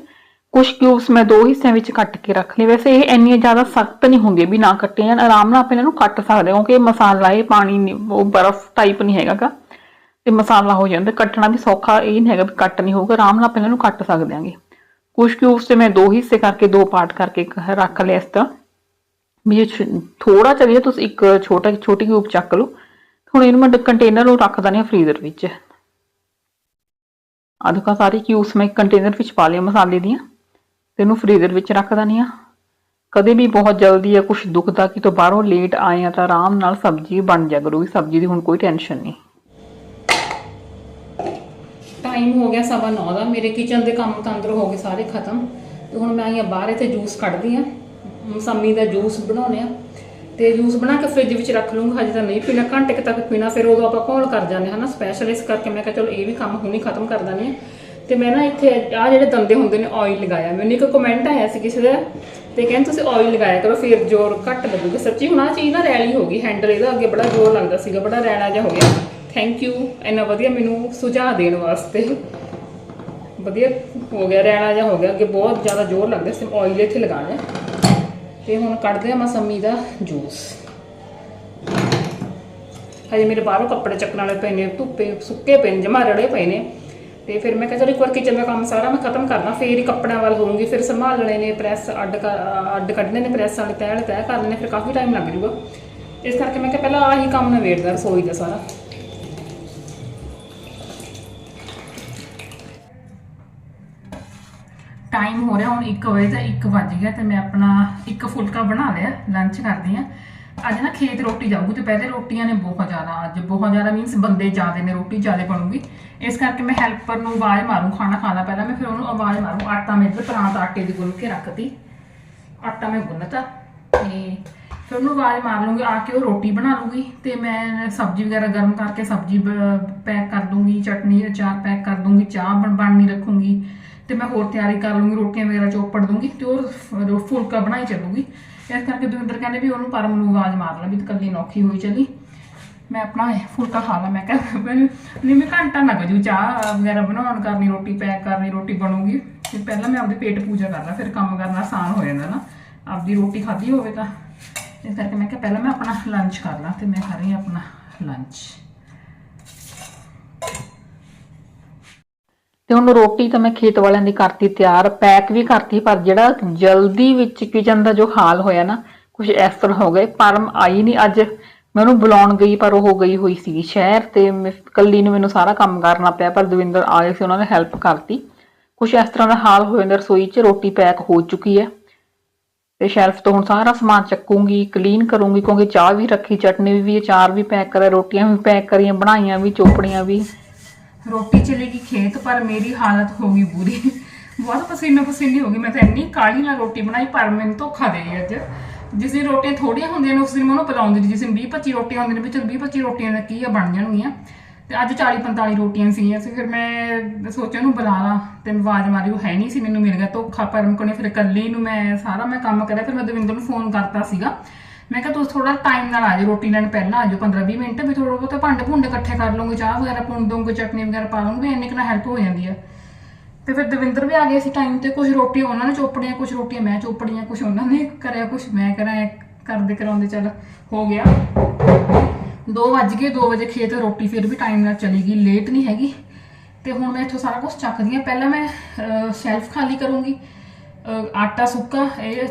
ਕੁਝ ਕਿਊਬਸ ਮੈਂ ਦੋ ਹਿੱਸਿਆਂ ਵਿੱਚ ਕੱਟ ਕੇ ਰੱਖ ਲਏ। ਵੈਸੇ ਇਹ ਇੰਨੀਆਂ ਜ਼ਿਆਦਾ ਸਖਤ ਨਹੀਂ ਹੁੰਦੀਆਂ ਵੀ ਨਾ ਕੱਟੇ ਜਾਣ, ਆਰਾਮ ਨਾਲ ਆਪਾਂ ਇਹਨਾਂ ਨੂੰ ਕੱਟ ਸਕਦੇ ਹਾਂ, ਕਿਉਂਕਿ ਮਸਾਲਾ, ਇਹ ਪਾਣੀ ਉਹ ਬਰਫ਼ ਟਾਈਪ ਨਹੀਂ ਹੈਗਾਗਾ। ਤੇ ਮਸਾਲਾ ਹੋ ਜਾਂਦਾ, ਕੱਟਣਾ ਵੀ ਸੌਖਾ, ਇਹ ਨਹੀਂ ਹੈਗਾ ਵੀ ਕੱਟ ਨਹੀਂ ਹੋਊਗਾ, ਆਰਾਮ ਨਾਲ ਆਪਾਂ ਇਹਨਾਂ ਨੂੰ ਕੱਟ ਸਕਦੇ ਆਂਗੇ। ਕੁਝ ਕਿਊਬਸ ਤੇ ਮੈਂ ਦੋ ਹਿੱਸੇ ਕਰਕੇ, ਦੋ ਪਾਰਟ ਕਰਕੇ ਕ- ਰੱਖ ਲਿਆ ਇਸ ਤਰ੍ਹਾਂ। ਵੀ ਜੇ ਥੋੜਾ ਚੱਲਿਆ ਤੁਸੀਂ ਇੱਕ ਛੋਟਾ, ਛੋਟੀ ਕਿਊਬ ਚੱਕ ਲਓ। ਹੁਣ ਇਹਨੂੰ ਮੈਂ ਕੰਟੇਨਰ ਨੂੰ ਰੱਖ ਦਣੀ ਫ੍ਰੀਜ਼ਰ ਵਿੱਚ। ਆਦਿਕਾ ਸਾਰੇ ਕਿਊਬਸ ਮੈਂ ਕੰਟੇਨਰ ਵਿੱਚ ਪਾ ਲਿਆ ਮਸਾਲੇ ਦੀਆਂ। ਤੇ ਇਹਨੂੰ ਫ੍ਰੀਜ਼ਰ ਵਿੱਚ ਰੱਖ ਦਣੀ ਆ ਕਦੇ ਵੀ ਬਹੁਤ ਜਲਦੀ ਆ ਕੁਝ ਦੁਖਦਾ ਕਿ ਤੋਂ ਬਾਹਰੋਂ ਲੇਟ ਆਏ ਆ ਤਾਂ ਆਰਾਮ ਨਾਲ ਸਬਜ਼ੀ ਬਣ ਜਾ ਕਰੂਗੀ। ਸਬਜ਼ੀ ਦੀ ਹੁਣ ਕੋਈ ਟੈਨਸ਼ਨ ਨਹੀਂ। ਟਾਈਮ ਹੋ ਗਿਆ ਸਵਾ ਨੌ ਦਾ, ਮੇਰੇ ਕਿਚਨ ਦੇ ਕੰਮ ਤਾਂ ਅੰਦਰ ਹੋ ਗਏ ਸਾਰੇ ਖਤਮ। ਤੇ ਹੁਣ ਮੈਂ ਆਈ ਆਈਆਂ ਬਾਹਰ, ਇੱਥੇ ਜੂਸ ਕੱਢਦੀ ਆ। ਮਸੰਮੀ ਦਾ ਜੂਸ ਬਣਾਉਣੇ ਆ। ਤੇ ਜੂਸ ਬਣਾ ਕੇ ਫ੍ਰਿਜ ਵਿੱਚ ਰੱਖ ਲੂੰਗਾ ਹਜੇ ਤਾਂ ਨਹੀਂ ਪੀਣਾ, ਘੰਟੇ ਤੱਕ ਪੀਣਾ, ਫਿਰ ਉਦੋਂ ਆਪਾਂ ਘੋਲ ਕਰ ਜਾਂਦੇ ਹਾਂ ਨਾ ਸਪੈਸ਼ਲ ਇਸ ਕਰਕੇ ਮੈਂ ਕਿਹਾ ਚਲੋ ਇਹ ਵੀ ਕੰਮ ਹੁਣੀ ਖਤਮ ਕਰ ਦਾਂਗੇ ਆ ਤੇ ਮੈਂ ਨਾ ਇੱਥੇ ਆ ਜਿਹੜੇ ਦੰਦੇ ਹੁੰਦੇ ਨੇ ਆਇਲ ਲਗਾਇਆ। ਮੈਨੂੰ ਇੱਕ ਕਮੈਂਟ ਆਇਆ ਸੀ ਕਿਸੇ ਦਾ, ਤੇ ਕਹਿੰਦੇ ਤੁਸੀਂ ਆਇਲ ਲਗਾਇਆ ਕਰੋ, ਫਿਰ ਜ਼ੋਰ ਘੱਟ ਲੱਗੂਗਾ। ਸੱਚੀ ਹੁਣ ਆ ਚੀਜ਼ ਨਾ ਰੈਲੀ ਹੋ ਗਈ ਹੈਂਡਲ ਇਹਦਾ ਅੱਗੇ ਬੜਾ ਜ਼ੋਰ ਲੱਗਦਾ ਸੀਗਾ, ਬੜਾ ਰੈਲਾ ਜਿਹਾ ਹੋ ਗਿਆ। ਥੈਂਕ ਯੂ ਇੰਨਾ ਵਧੀਆ ਮੈਨੂੰ ਸੁਝਾਅ ਦੇਣ ਵਾਸਤੇ। ਵਧੀਆ ਹੋ ਗਿਆ ਰਹਿਣਾ ਜਿਹਾ ਹੋ ਗਿਆ। ਅੱਗੇ ਬਹੁਤ ਜ਼ਿਆਦਾ ਜ਼ੋਰ ਲੱਗਦਾ ਸੀ ਆਇਲ ਇੱਥੇ ਲਗਾਣਾ ਤੇ ਹੁਣ ਕੱਢਦੇ ਆ ਮਸੰਮੀ ਦਾ ਜੂਸ ਹਜੇ ਮੇਰੇ ਬਾਹਰੋਂ ਕੱਪੜੇ ਚੱਕਣ ਵਾਲੇ ਪਏ ਨੇ, ਧੁੱਪੇ ਸੁੱਕੇ ਪਏ ਨੇ, ਜਮਾ ਰੜੇ ਪਏ ਨੇ। ਤੇ ਫਿਰ ਮੈਂ ਕਿਹਾ ਚਲੋ ਇੱਕ ਵਾਰ ਕਿਚਨ ਦਾ ਕੰਮ ਸਾਰਾ ਮੈਂ ਖਤਮ ਕਰਨਾ, ਫੇਰ ਹੀ ਕੱਪੜਿਆਂ ਵੱਲ ਹੋਊਂਗੀ, ਫਿਰ ਸੰਭਾਲਣੇ ਨੇ, ਪ੍ਰੈਸ ਅੱਡ ਕਰ- ਅੱਡ ਕੱਢਣੇ ਨੇ, ਪ੍ਰੈਸ ਵਾਲੇ ਤੈਅ ਵਾਲੇ ਤੈਅ ਕਰਨੇ ਨੇ ਫਿਰ ਕਾਫੀ ਟਾਈਮ ਲੱਗ ਜੂਗਾ। ਇਸ ਕਰਕੇ ਮੈਂ ਕਿਹਾ ਪਹਿਲਾਂ ਆਹੀ ਕੰਮ ਨਵੇੜਦਾ ਰਸੋਈ ਦਾ ਸਾਰਾ। ਟਾਈਮ ਹੋ ਰਿਹਾ, ਹੁਣ 1 ਵਜੇ ਦਾ 1 ਵੱਜ ਗਿਆ ਤੇ ਮੈਂ ਆਪਣਾ ਇੱਕ ਫੁਲਕਾ ਬਣਾ ਲਿਆ ਲੰਚ ਕਰਦੀ ਆ ਅੱਜ ਨਾ ਖੇਤ ਰੋਟੀ ਜਾਊਗੀ ਤੇ ਪਹਿਲੇ ਰੋਟੀਆਂ ਨੇ ਬਹੁਤ ਜ਼ਿਆਦਾ, ਅੱਜ ਬਹੁਤ ਜ਼ਿਆਦਾ ਮੀਨਸ ਬੰਦੇ ਜ਼ਿਆਦੇ ਨੇ, ਰੋਟੀ ਜ਼ਿਆਦੇ ਬਣੂਗੀ। ਇਸ ਕਰਕੇ ਮੈਂ ਹੈਲਪਰ ਨੂੰ ਆਵਾਜ਼ ਮਾਰੂ, ਖਾਣਾ ਖਾਣਾ ਪਹਿਲਾਂ ਮੈਂ ਫਿਰ ਉਹਨੂੰ ਆਵਾਜ਼ ਮਾਰੂੰ, ਆਟਾ ਮੈਂ ਇੱਧਰ ਪਰਾਂਤ ਆਟੇ ਦੀ ਗੁੰਨ ਕੇ ਰੱਖਤੀ ਆਟਾ ਮੈਂ ਗੁੰਨਤਾ ਤੇ ਫਿਰ ਉਹਨੂੰ ਆਵਾਜ਼ ਮਾਰ ਲੂੰਗੀ, ਆ ਕੇ ਉਹ ਰੋਟੀ ਬਣਾ ਲੂਗੀ ਤੇ ਮੈਂ ਸਬਜ਼ੀ ਵਗੈਰਾ ਗਰਮ ਕਰਕੇ ਸਬਜ਼ੀ ਪੈਕ ਕਰ ਦੂੰਗੀ, ਚਟਨੀ ਅਚਾਰ ਪੈਕ ਕਰ ਦੂੰਗੀ, ਚਾਹ ਬਣ, ਬਣਨੀ ਰੱਖੂੰਗੀ। ਤੇ ਮੈਂ ਹੋਰ ਤਿਆਰੀ ਕਰ ਲੂੰਗੀ, ਰੋਟੀਆਂ ਵਗੈਰਾ ਚੋਪੜ ਦੂੰਗੀ ਤੇ ਉਹ ਫੁਲਕਾ ਬਣਾਈ ਚੱਲੂਗੀ। ਇਸ ਕਰਕੇ ਦਵਿੰਦਰ ਕਹਿੰਦੇ ਵੀ ਉਹਨੂੰ ਪਰਮ ਨੂੰ ਆਵਾਜ਼ ਮਾਰ ਲੈ ਵੀ ਤੂੰ ਕੱਲੀ ਨੌਖੀ ਹੋਈ ਚੱਲੀ। ਮੈਂ ਆਪਣਾ ਫੁਲਕਾ ਖਾ ਲਾ, ਮੈਂ ਕਿਹਾ ਨਹੀਂ, ਮੈਂ ਘੰਟਾ ਲੱਗ ਜੂ ਚਾਹ ਵਗੈਰਾ ਬਣਾਉਣ ਕਰਨੀ, ਰੋਟੀ ਪੈਕ ਕਰਨੀ, ਰੋਟੀ ਬਣੂਗੀ। ਤੇ ਪਹਿਲਾਂ ਮੈਂ ਆਪਦੇ ਪੇਟ ਪੂਜਾ ਕਰ ਲਾਂ ਫਿਰ ਕੰਮ ਕਰਨਾ ਆਸਾਨ ਹੋ ਜਾਂਦਾ ਨਾ। ਆਪਦੀ ਰੋਟੀ ਖਾਧੀ ਹੋਵੇ ਤਾਂ। ਇਸ ਕਰਕੇ ਮੈਂ ਕਿਹਾ, ਪਹਿਲਾਂ ਮੈਂ ਆਪਣਾ ਲੰਚ ਕਰ ਲਾਂ ਤੇ ਮੈਂ ਖਾ ਰਹੀ ਆਪਣਾ ਲੰਚ ਤੇ ਹੁਣ ਰੋਟੀ ਤਾਂ ਮੈਂ ਖੇਤ ਵਾਲਿਆਂ ਦੀ ਕਰਤੀ ਤਿਆਰ, ਪੈਕ ਵੀ ਕਰਤੀ, ਪਰ ਜਿਹੜਾ ਜਲਦੀ ਵਿੱਚ ਕਿਚਨ ਦਾ ਜੋ ਹਾਲ ਹੋਇਆ ਨਾ ਕੁਝ ਇਸ ਤਰ੍ਹਾਂ ਹੋ ਗਏ, ਪਰਮ ਆਈ ਨਹੀਂ ਅੱਜ। ਮੈਂ ਉਹਨੂੰ ਬੁਲਾਉਣ ਗਈ, ਪਰ ਉਹ ਗਈ ਹੋਈ ਸੀ ਸ਼ਹਿਰ ਤੇ ਕੱਲੀ ਨੂੰ ਮੈਨੂੰ ਸਾਰਾ ਕੰਮ ਕਰਨਾ ਪਿਆ, ਪਰ ਦਵਿੰਦਰ ਆਏ ਸੀ, ਉਹਨਾਂ ਨੇ ਹੈਲਪ ਕਰਤੀ। ਕੁਝ ਇਸ ਤਰ੍ਹਾਂ ਦਾ ਹਾਲ ਹੋ ਜਾਂਦਾ ਰਸੋਈ 'ਚ ਰੋਟੀ ਪੈਕ ਹੋ ਚੁੱਕੀ ਹੈ। ਤੇ ਸ਼ੈਲਫ ਤੋਂ ਹੁਣ ਸਾਰਾ ਸਮਾਨ ਚੱਕੂੰਗੀ ਕਲੀਨ ਕਰੂੰਗੀ, ਕਿਉਂਕਿ ਚਾਹ ਵੀ ਰੱਖੀ, ਚਟਨੀ ਵੀ, ਅਚਾਰ ਵੀ ਪੈਕ ਕਰਿਆ, ਰੋਟੀਆਂ ਵੀ ਪੈਕ ਕਰੀਆਂ, ਬਣਾਈਆਂ ਵੀ, ਚੋਪੜੀਆਂ ਵੀ। ਰੋਟੀ ਚਲੀ ਗਈ ਖੇਤ, ਪਰ ਮੇਰੀ ਹਾਲਤ ਹੋ ਗਈ ਬੁਰੀ। ਬਹੁਤ ਪਸੀਨਾ ਪਸੀਨੀ ਹੋ ਗਈ। ਮੈਂ ਤਾਂ ਇੰਨੀ ਕਾਲੀ ਨਾਲ ਰੋਟੀ ਬਣਾਈ, ਪਰ ਮੈਨੂੰ ਧੋਖਾ ਦੇ ਗਈ ਅੱਜ। ਜਿਸ ਦਿਨ ਰੋਟੀਆਂ ਥੋੜੀਆਂ ਹੁੰਦੀਆਂ ਨੇ, ਉਸ ਦਿਨ ਮੈਂ ਉਹਨੂੰ ਪਿਲਾਉਂਦੀ ਨਹੀਂ ਜਿਸ ਦਿਨ 20 25 ਰੋਟੀਆਂ ਹੁੰਦੀਆਂ ਨੇ ਵੀ ਵਿੱਚ 20 25 ਰੋਟੀਆਂ ਦਾ ਕੀ ਆ, ਬਣ ਜਾਣਗੀਆਂ। ਤੇ ਅੱਜ 40 45 ਰੋਟੀਆਂ ਸੀਗੀਆਂ। ਸੀ ਫਿਰ ਮੈਂ ਸੋਚਿਆ ਉਹਨੂੰ ਬੁਲਾ ਲਾਂ। ਤੇ ਆਵਾਜ਼ ਮਾਰੀ, ਉਹ ਹੈ ਨਹੀਂ ਸੀ, ਮੈਨੂੰ ਮਿਲ ਗਿਆ ਧੋਖਾ। ਪਰ ਮੈਂ ਕੋਨੇ ਫਿਰ ਇਕੱਲੇ ਨੂੰ ਮੈਂ, ਸਾਰਾ ਮੈਂ ਕੰਮ ਕਰਿਆ। ਫਿਰ ਮੈਂ ਦਵਿੰਦਰ ਨੂੰ ਫੋਨ ਕਰਤਾ ਸੀਗਾ। ਮੈਂ ਕਿਹਾ ਤੁਸੀਂ ਥੋੜਾ ਟਾਈਮ ਨਾਲ ਆ ਜਾਓ ਰੋਟੀ ਲੈਣ ਪਹਿਲਾਂ ਆ ਜਾਓ 15 20 ਮਿੰਟ ਵੀ ਥੋੜਾ ਬਹੁਤਾ ਭਾਂਡੇ ਭੁੰਡੇ ਇਕੱਠੇ ਕਰ ਲਵਾਂਗੇ ਚਾਹ ਵਗੈਰਾ ਪੁੰਨ ਦਵਾਂਗੇ ਚਟਨੀ ਵਗੈਰਾ ਪਾ ਲਵਾਂਗੇ ਇੰਨੇ ਕੁ ਨਾਲ ਹੈਲਪ ਹੋ ਜਾਂਦੀ ਆ। ਤੇ ਫਿਰ ਦਵਿੰਦਰ ਵੀ ਆ ਗਏ ਸੀ ਟਾਈਮ ਤੇ ਕੁਝ ਰੋਟੀਆਂ ਉਹਨਾਂ ਨੇ ਚੋਪੜੀਆਂ ਕੁਝ ਰੋਟੀਆਂ ਮੈਂ ਚੋਪੜੀਆਂ ਕੁਝ ਉਹਨਾਂ ਨੇ ਕਰਿਆ ਕੁਝ ਮੈਂ ਕਰਾਂ ਕਰਦੇ ਕਰਾਉਂਦੇ, ਚੱਲ ਹੋ ਗਿਆ। 2 ਵੱਜ ਗਏ 2 ਵਜੇ ਖੇਤ ਰੋਟੀ ਫਿਰ ਵੀ ਟਾਈਮ ਨਾਲ ਚਲੀ ਗਈ ਲੇਟ ਨਹੀਂ ਹੈਗੀ। ਤੇ ਹੁਣ ਮੈਂ ਇੱਥੋਂ ਸਾਰਾ ਕੁਝ ਚੱਕਦੀ ਹਾਂ ਪਹਿਲਾਂ ਮੈਂ ਸ਼ੈਲਫ ਖਾਲੀ ਕਰੂੰਗੀ। ਆਟਾ ਸੁੱਕਾ, ਇਹ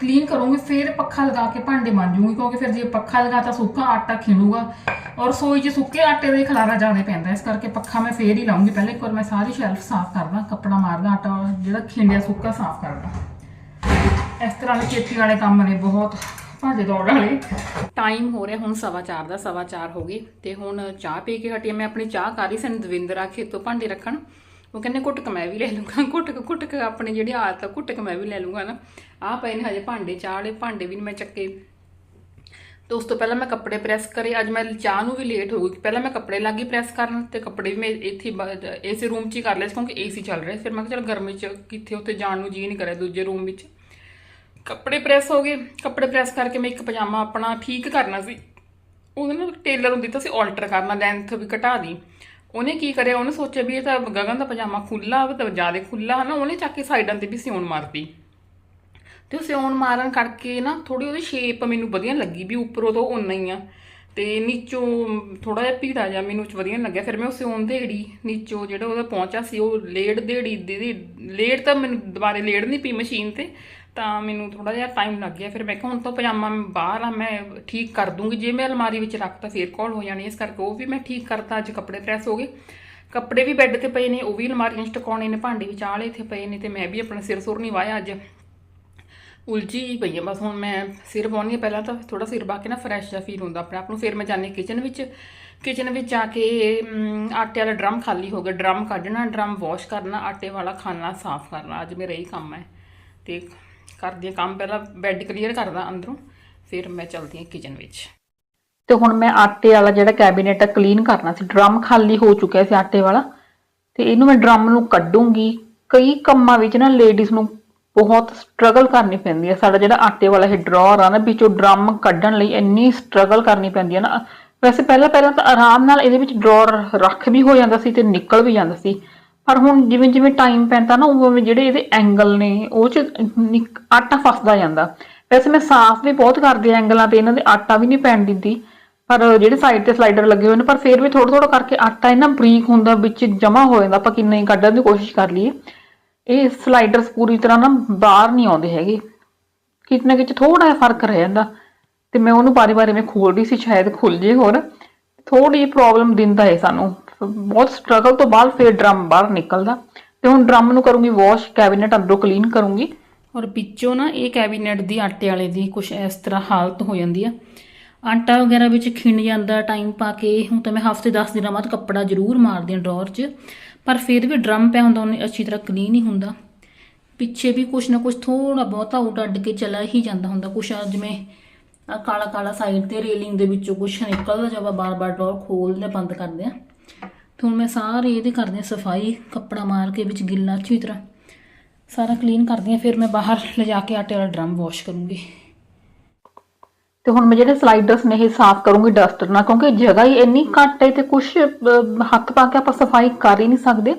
ਕਲੀਨ ਕਰੂੰਗੀ, ਫਿਰ ਪੱਖਾ ਲਗਾ ਕੇ ਭਾਂਡੇ ਮਾਂਜੂੰਗੀ, ਕਿਉਂਕਿ ਫਿਰ ਜੇ ਪੱਖਾ ਲਗਾਤਾ ਸੁੱਕਾ ਆਟਾ ਖਿਲੂਗਾ। ਔਰ ਸੋਈ 'ਚ ਸੁੱਕੇ ਆਟੇ ਦੇ ਹੀ ਖਲਾਰਾ ਜ਼ਿਆਦਾ ਪੈਂਦਾ, ਇਸ ਕਰਕੇ ਪੱਖਾ ਮੈਂ ਫੇਰ ਹੀ ਲਾਉਂਗੀ। ਪਹਿਲੇ ਇੱਕ ਵਾਰ ਮੈਂ ਸਾਰੀ ਸ਼ੈਲਫ ਸਾਫ਼ ਕਰਦਾ, ਕੱਪੜਾ ਮਾਰਦਾ, ਆਟਾ ਜਿਹੜਾ ਖਿੰਡਿਆ ਸੁੱਕਾ ਸਾਫ਼ ਕਰਦਾ। ਇਸ ਤਰ੍ਹਾਂ ਦੇ ਖੇਤੀ ਵਾਲੇ ਕੰਮ ਨੇ ਬਹੁਤ, ਭਾਂਡੇ ਦੌੜ ਵਾਲੇ। ਟਾਈਮ ਹੋ ਰਿਹਾ, ਹੁਣ ਸਵਾ ਚਾਰ ਦਾ, ਸਵਾ ਚਾਰ ਹੋ ਗਈ, ਤੇ ਹੁਣ ਚਾਹ ਪੀ ਕੇ ਹਟੀ ਹਾਂ। ਮੈਂ ਆਪਣੀ ਚਾਹ ਕਰ ਰਹੀ ਸਨ ਦਵਿੰਦਰ ਆਖੇ ਤੋਂ ਭਾਂਡੇ ਰੱਖਣ। ਉਹ ਕਹਿੰਦੇ ਘੁੱਟਕ ਮੈਂ ਵੀ ਲੈ ਲੂੰਗਾ। ਘੁੱਟਕ ਘੁੱਟਕ ਆਪਣੇ ਜਿਹੜੀ ਆਦਤ ਆ, ਘੁੱਟਕ ਮੈਂ ਵੀ ਲੈ ਲੂੰਗਾ ਨਾ। ਆਹ ਪਏ ਨੇ ਹਜੇ ਭਾਂਡੇ, ਚਾਹ ਵਾਲੇ ਭਾਂਡੇ ਵੀ ਨੀ ਮੈਂ ਚੱਕੇ। ਤੇ ਉਸ ਤੋਂ ਪਹਿਲਾਂ ਮੈਂ ਕੱਪੜੇ ਪ੍ਰੈਸ ਕਰੇ। ਅੱਜ ਮੈਂ ਚਾਹ ਨੂੰ ਵੀ ਲੇਟ ਹੋ ਗਈ ਪਹਿਲਾਂ ਮੈਂ ਕੱਪੜੇ ਲੱਗੀ ਪ੍ਰੈਸ ਕਰਨ ਤੇ ਕੱਪੜੇ ਵੀ ਮੈਂ ਇੱਥੇ ਏਸੀ ਰੂਮ 'ਚ ਹੀ ਕਰ ਲਏ ਸੀ ਕਿਉਂਕਿ ਏਸੀ ਚੱਲ ਰਿਹਾ ਫਿਰ ਮੈਂ ਕਿਹਾ ਚਲ ਗਰਮੀ 'ਚ ਕਿੱਥੇ ਉੱਥੇ ਜਾਣ ਨੂੰ ਜੀ ਨਹੀਂ ਕਰਿਆ ਦੂਜੇ ਰੂਮ ਵਿੱਚ। ਕੱਪੜੇ ਪ੍ਰੈਸ ਹੋ ਗਏ। ਕੱਪੜੇ ਪ੍ਰੈਸ ਕਰਕੇ ਮੈਂ ਇੱਕ ਪਜਾਮਾ ਆਪਣਾ ਠੀਕ ਕਰਨਾ ਸੀ। ਉਹਨੇ ਨਾ ਟੇਲਰ ਨੂੰ ਦਿੱਤਾ ਸੀ ਆਲਟਰ ਕਰਨਾ ਲੈਂਥ ਵੀ ਘਟਾ ਦੀ। ਉਹਨੇ ਕੀ ਕਰਿਆ? ਉਹਨੇ ਸੋਚਿਆ ਵੀ ਇਹ ਤਾਂ ਗਗਨ ਦਾ ਪਜਾਮਾ ਖੁੱਲਾ ਵਾ, ਤਾਂ ਜ਼ਿਆਦਾ ਖੁੱਲਾ ਨਾ ਉਹਨੇ ਚੱਕ ਕੇ ਸਾਈਡਾਂ ਤੇ ਵੀ ਸਿਉਣ ਮਾਰਤੀ। ਤੇ ਉਹ ਸਿਉਣ ਮਾਰਨ ਕਰਕੇ ਨਾ ਥੋੜੀ ਉਹਦੀ ਸ਼ੇਪ ਮੈਨੂੰ ਵਧੀਆ ਲੱਗੀ ਵੀ ਉੱਪਰੋਂ ਤੋਂ ਉਨਾ ਹੀ ਆ। ਤੇ ਨੀਚੋਂ ਥੋੜਾ ਜਿਹਾ ਭੀੜਾ ਜਿਹਾ ਮੈਨੂੰ ਵਧੀਆ ਲੱਗਿਆ। ਫਿਰ ਮੈਂ ਉਹ ਸਿਉਣ ਦੇੜੀ ਨੀਚੋਂ ਜਿਹੜਾ ਉਹਦਾ ਪਹੁੰਚਾ ਸੀ, ਉਹ ਲੇੜ ਦੇੜੀ ਦੀਦੀ ਲੇੜ ਤਾਂ ਮੈਨੂੰ ਦੁਬਾਰੇ ਲੇੜ ਨਹੀਂ ਪਈ ਮਸ਼ੀਨ ਤੇ। ਤਾਂ ਮੈਨੂੰ ਥੋੜਾ ਜਿਹਾ ਟਾਈਮ ਲੱਗ ਗਿਆ। ਫਿਰ ਮੈਂ ਕਿਹਾ, ਹੁਣ ਤਾਂ ਪਜਾਮਾ ਬਾਹਰ ਆ, ਮੈਂ ਠੀਕ ਕਰ ਦੂੰਗੀ। ਜੇ ਮੈਂ ਅਲਮਾਰੀ ਵਿੱਚ ਰੱਖਤਾ ਫੇਰ ਕਾਲ ਹੋ ਜਾਣੀ ਇਸ ਕਰਕੇ। ਉਹ ਵੀ ਮੈਂ ਠੀਕ ਕਰਤਾ, ਅੱਜ ਕੱਪੜੇ ਪ੍ਰੈਸ ਹੋ ਗਏ। ਕੱਪੜੇ ਵੀ ਬੈੱਡ ਤੇ ਪਏ ਨੇ, ਉਹ ਵੀ ਅਲਮਾਰੀਆਂ 'ਚ ਟਿਕਾਉਣੇ ਨੇ, ਭਾਂਡੇ ਵੀ ਚਾਹ ਵਾਲੇ ਇੱਥੇ ਪਏ ਨੇ ਤੇ ਮੈਂ ਵੀ ਆਪਣਾ ਸਿਰ ਸੁਰ ਨਹੀਂ ਵਾਇਆ ਅੱਜ। ਉਲਝੀ ਪਈ ਆ, ਬਸ ਹੁਣ ਮੈਂ ਸਿਰ ਪਾਉਣੀ ਆ। ਪਹਿਲਾਂ ਤਾਂ ਥੋੜਾ ਸਿਰ ਪਾ ਕੇ ਨਾ ਫਰੈਸ਼ ਜਿਹਾ ਫੀਲ ਹੁੰਦਾ ਆਪਣੇ। ਆਪ ਨੂੰ ਫਿਰ ਮੈਂ ਜਾਣੀ ਕਿਚਨ ਵਿੱਚ। ਕਿਚਨ ਵਿੱਚ ਜਾ ਕੇ ਆਟੇ ਵਾਲਾ ਡਰਮ ਖਾਲੀ ਹੋ ਗਿਆ। ਡਰਮ ਕੱਢਣਾ ਡਰਮ ਵਾਸ਼ ਕਰਨਾ, ਆਟੇ ਵਾਲਾ ਖਾਣਾ, ਸਾਫ਼ ਕਰਨਾ। ਅੱਜ ਮੇਰਾ ਇਹੀ ਕੰਮ ਹੈ। ਤੇ ਕਰਦੀ ਹਾਂ ਕੰਮ, ਪਹਿਲਾਂ ਬੈੱਡ ਕਲੀਅਰ ਕਰਦਾ ਅੰਦਰੋਂ, ਫਿਰ ਮੈਂ ਚਲਦੀ ਹਾਂ ਕਿਚਨ ਵਿੱਚ। ਤੇ ਹੁਣ ਮੈਂ ਆਟੇ ਵਾਲਾ ਜਿਹੜਾ ਕੈਬਿਨੇਟ ਹੈ ਕਲੀਨ ਕਰਨਾ ਸੀ ਡਰਮ ਖਾਲੀ ਹੋ ਚੁੱਕਿਆ ਸੀ ਆਟੇ ਵਾਲਾ, ਤੇ ਇਹਨੂੰ ਮੈਂ ਡਰਮ ਨੂੰ ਕੱਢੂੰਗੀ। ਕਈ ਕੰਮਾਂ ਵਿੱਚ ਨਾ ਲੇਡੀਜ਼ ਨੂੰ ਬਹੁਤ ਸਟਰਗਲ ਕਰਨੀ ਪੈਂਦੀ ਹੈ ਸਾਡਾ ਜਿਹੜਾ ਆਟੇ ਵਾਲਾ ਇਹ ਡਰਾਅਰ ਆ ਨਾ, ਵਿੱਚੋਂ ਡਰਮ ਕੱਢਣ ਲਈ ਇੰਨੀ ਸਟਰਗਲ ਕਰਨੀ ਪੈਂਦੀ ਹੈ ਨਾ। ਵੈਸੇ ਪਹਿਲਾਂ ਪਹਿਲਾਂ ਤਾਂ ਆਰਾਮ ਨਾਲ ਇਹਦੇ ਵਿੱਚ ਡਰਾਅਰ ਰੱਖ ਵੀ ਹੋ ਜਾਂਦਾ ਸੀ ਤੇ ਨਿਕਲ ਵੀ ਜਾਂਦਾ ਸੀ। ਪਰ ਹੁਣ ਜਿਵੇਂ ਜਿਵੇਂ ਟਾਈਮ ਪੈਂਦਾ ਨਾ, ਉਵੇਂ ਜਿਹੜੇ ਇਹਦੇ ਐਂਗਲ ਨੇ, ਉਹ ਚ ਨਿਕ- ਆਟਾ ਫਸਦਾ ਜਾਂਦਾ। ਵੈਸੇ ਮੈਂ ਸਾਫ਼ ਵੀ ਬਹੁਤ ਕਰਦੀ ਐਂਗਲਾਂ ਤੇ, ਇਹਨਾਂ ਦੇ ਆਟਾ ਵੀ ਨਹੀਂ ਪੈਣ ਦਿੰਦੀ। ਪਰ ਜਿਹੜੇ ਸਾਈਡ ਤੇ ਸਲਾਈਡਰ ਲੱਗੇ ਹੋਏ ਨੇ, ਪਰ ਫਿਰ ਵੀ ਥੋੜਾ ਥੋੜਾ ਕਰਕੇ ਆਟਾ ਇਹਨਾਂ ਬਰੀਕ ਹੁੰਦਾ, ਵਿੱਚ ਜਮਾ ਹੋ ਜਾਂਦਾ, ਆਪਾਂ ਕਿੰਨਾ ਹੀ ਕੱਢਣ ਦੀ ਕੋਸ਼ਿਸ਼ ਕਰ ਲਈਏ। ਇਹ ਸਲਾਈਡਰਸ ਪੂਰੀ ਤਰ੍ਹਾਂ ਨਾ ਬਾਹਰ ਨਹੀਂ ਆਉਂਦੇ ਹੈਗੇ। ਕਿਤੇ ਨਾ ਕਿਤੇ ਥੋੜਾ ਜਿਹਾ ਫ਼ਰਕ ਰਹਿ ਜਾਂਦਾ। ਤੇ ਮੈਂ ਉਹਨੂੰ ਬਾਰੇ-ਬਾਰੇ ਮੈਂ ਖੋਲਦੀ ਸੀ, ਸ਼ਾਇਦ ਖੁੱਲ ਜੇ ਹੋਰ। ਥੋੜੀ ਜਿਹੀ ਪ੍ਰੋਬਲਮ ਦਿੰਦਾ ਹੈ ਸਾਨੂੰ। ਬਹੁਤ ਸਟਰਗਲ ਤੋਂ ਬਾਅਦ ਫਿਰ ਡਰਮ ਬਾਹਰ ਨਿਕਲਦਾ। ਤੇ ਹੁਣ ਡਰਮ ਨੂੰ ਕਰੂੰਗੀ ਵਾਸ਼ ਕੈਬਿਨੇਟ ਅੰਦਰੋਂ ਕਲੀਨ ਕਰੂੰਗੀ। ਔਰ ਵਿੱਚੋਂ ਨਾ ਇਹ ਕੈਬਿਨੇਟ ਦੀ, ਆਟੇ ਵਾਲੇ ਦੀ ਕੁਝ ਇਸ ਤਰ੍ਹਾਂ ਹਾਲਤ ਹੋ ਜਾਂਦੀ ਆ। ਆਟਾ ਵਗੈਰਾ ਵਿੱਚ ਖਿੰਡ ਜਾਂਦਾ ਟਾਈਮ ਪਾ ਕੇ, ਹੁਣ ਤਾਂ ਮੈਂ ਹਫ਼ਤੇ 10 ਦਿਨਾਂ ਬਾਅਦ ਕੱਪੜਾ ਜ਼ਰੂਰ ਮਾਰਦੀ ਹਾਂ ਡਰਾਅਰ 'ਚ। ਪਰ ਫਿਰ ਵੀ ਡਰਮ ਪਿਆ ਹੁੰਦਾ, ਉਹਨੇ ਅੱਛੀ ਤਰ੍ਹਾਂ ਕਲੀਨ ਹੀ ਹੁੰਦਾ। ਪਿੱਛੇ ਵੀ ਕੁਛ ਨਾ ਕੁਛ ਥੋੜਾ ਬਹੁਤਾ ਉੱਡ ਅੱਡ ਕੇ ਚਲਾ ਹੀ ਜਾਂਦਾ ਹੁੰਦਾ। ਕੁਛ ਜਿਵੇਂ ਆ ਕਾਲਾ ਕਾਲਾ ਸਾਈਡ ਤੇ ਰੇਲਿੰਗ ਦੇ ਵਿੱਚੋਂ ਕੁਛ ਨਿਕਲਦਾ ਜਦੋਂ ਬਾਰ-ਬਾਰ ਡੋਰ ਖੋਲਦੇ, ਬੰਦ ਕਰਦੇ ਆ ਹੁਣ ਮੈਂ ਸਾਰੇ ਇਹਦੇ ਕਰਦੇ ਸਫ਼ਾਈ, ਕੱਪੜਾ ਮਾਰ ਕੇ ਵਿੱਚ ਗਿੱਲਾ ਅੱਛੀ ਤਰ੍ਹਾਂ। ਸਾਰਾ ਕਲੀਨ ਕਰਦੀ ਆ ਫਿਰ ਮੈਂ ਬਾਹਰ ਲਿਜਾ ਕੇ ਆਟੇ ਵਾਲਾ ਡਰਮ ਵਾਸ਼ ਕਰੂੰਗੀ। ਤੇ ਹੁਣ ਮੈਂ ਜਿਹੜੇ ਸਲਾਈਡਰਸ ਨੇ ਇਹ ਸਾਫ਼ ਕਰੂੰਗੀ ਡਸਟਰ ਨਾਲ, ਕਿਉਂਕਿ ਜਗ੍ਹਾ ਹੀ ਇੰਨੀ ਘੱਟ ਹੈ ਤੇ ਕੁਝ ਹੱਥ ਪਾ ਕੇ ਆਪਾਂ ਸਫ਼ਾਈ ਕਰ ਹੀ ਨਹੀਂ ਸਕਦੇ।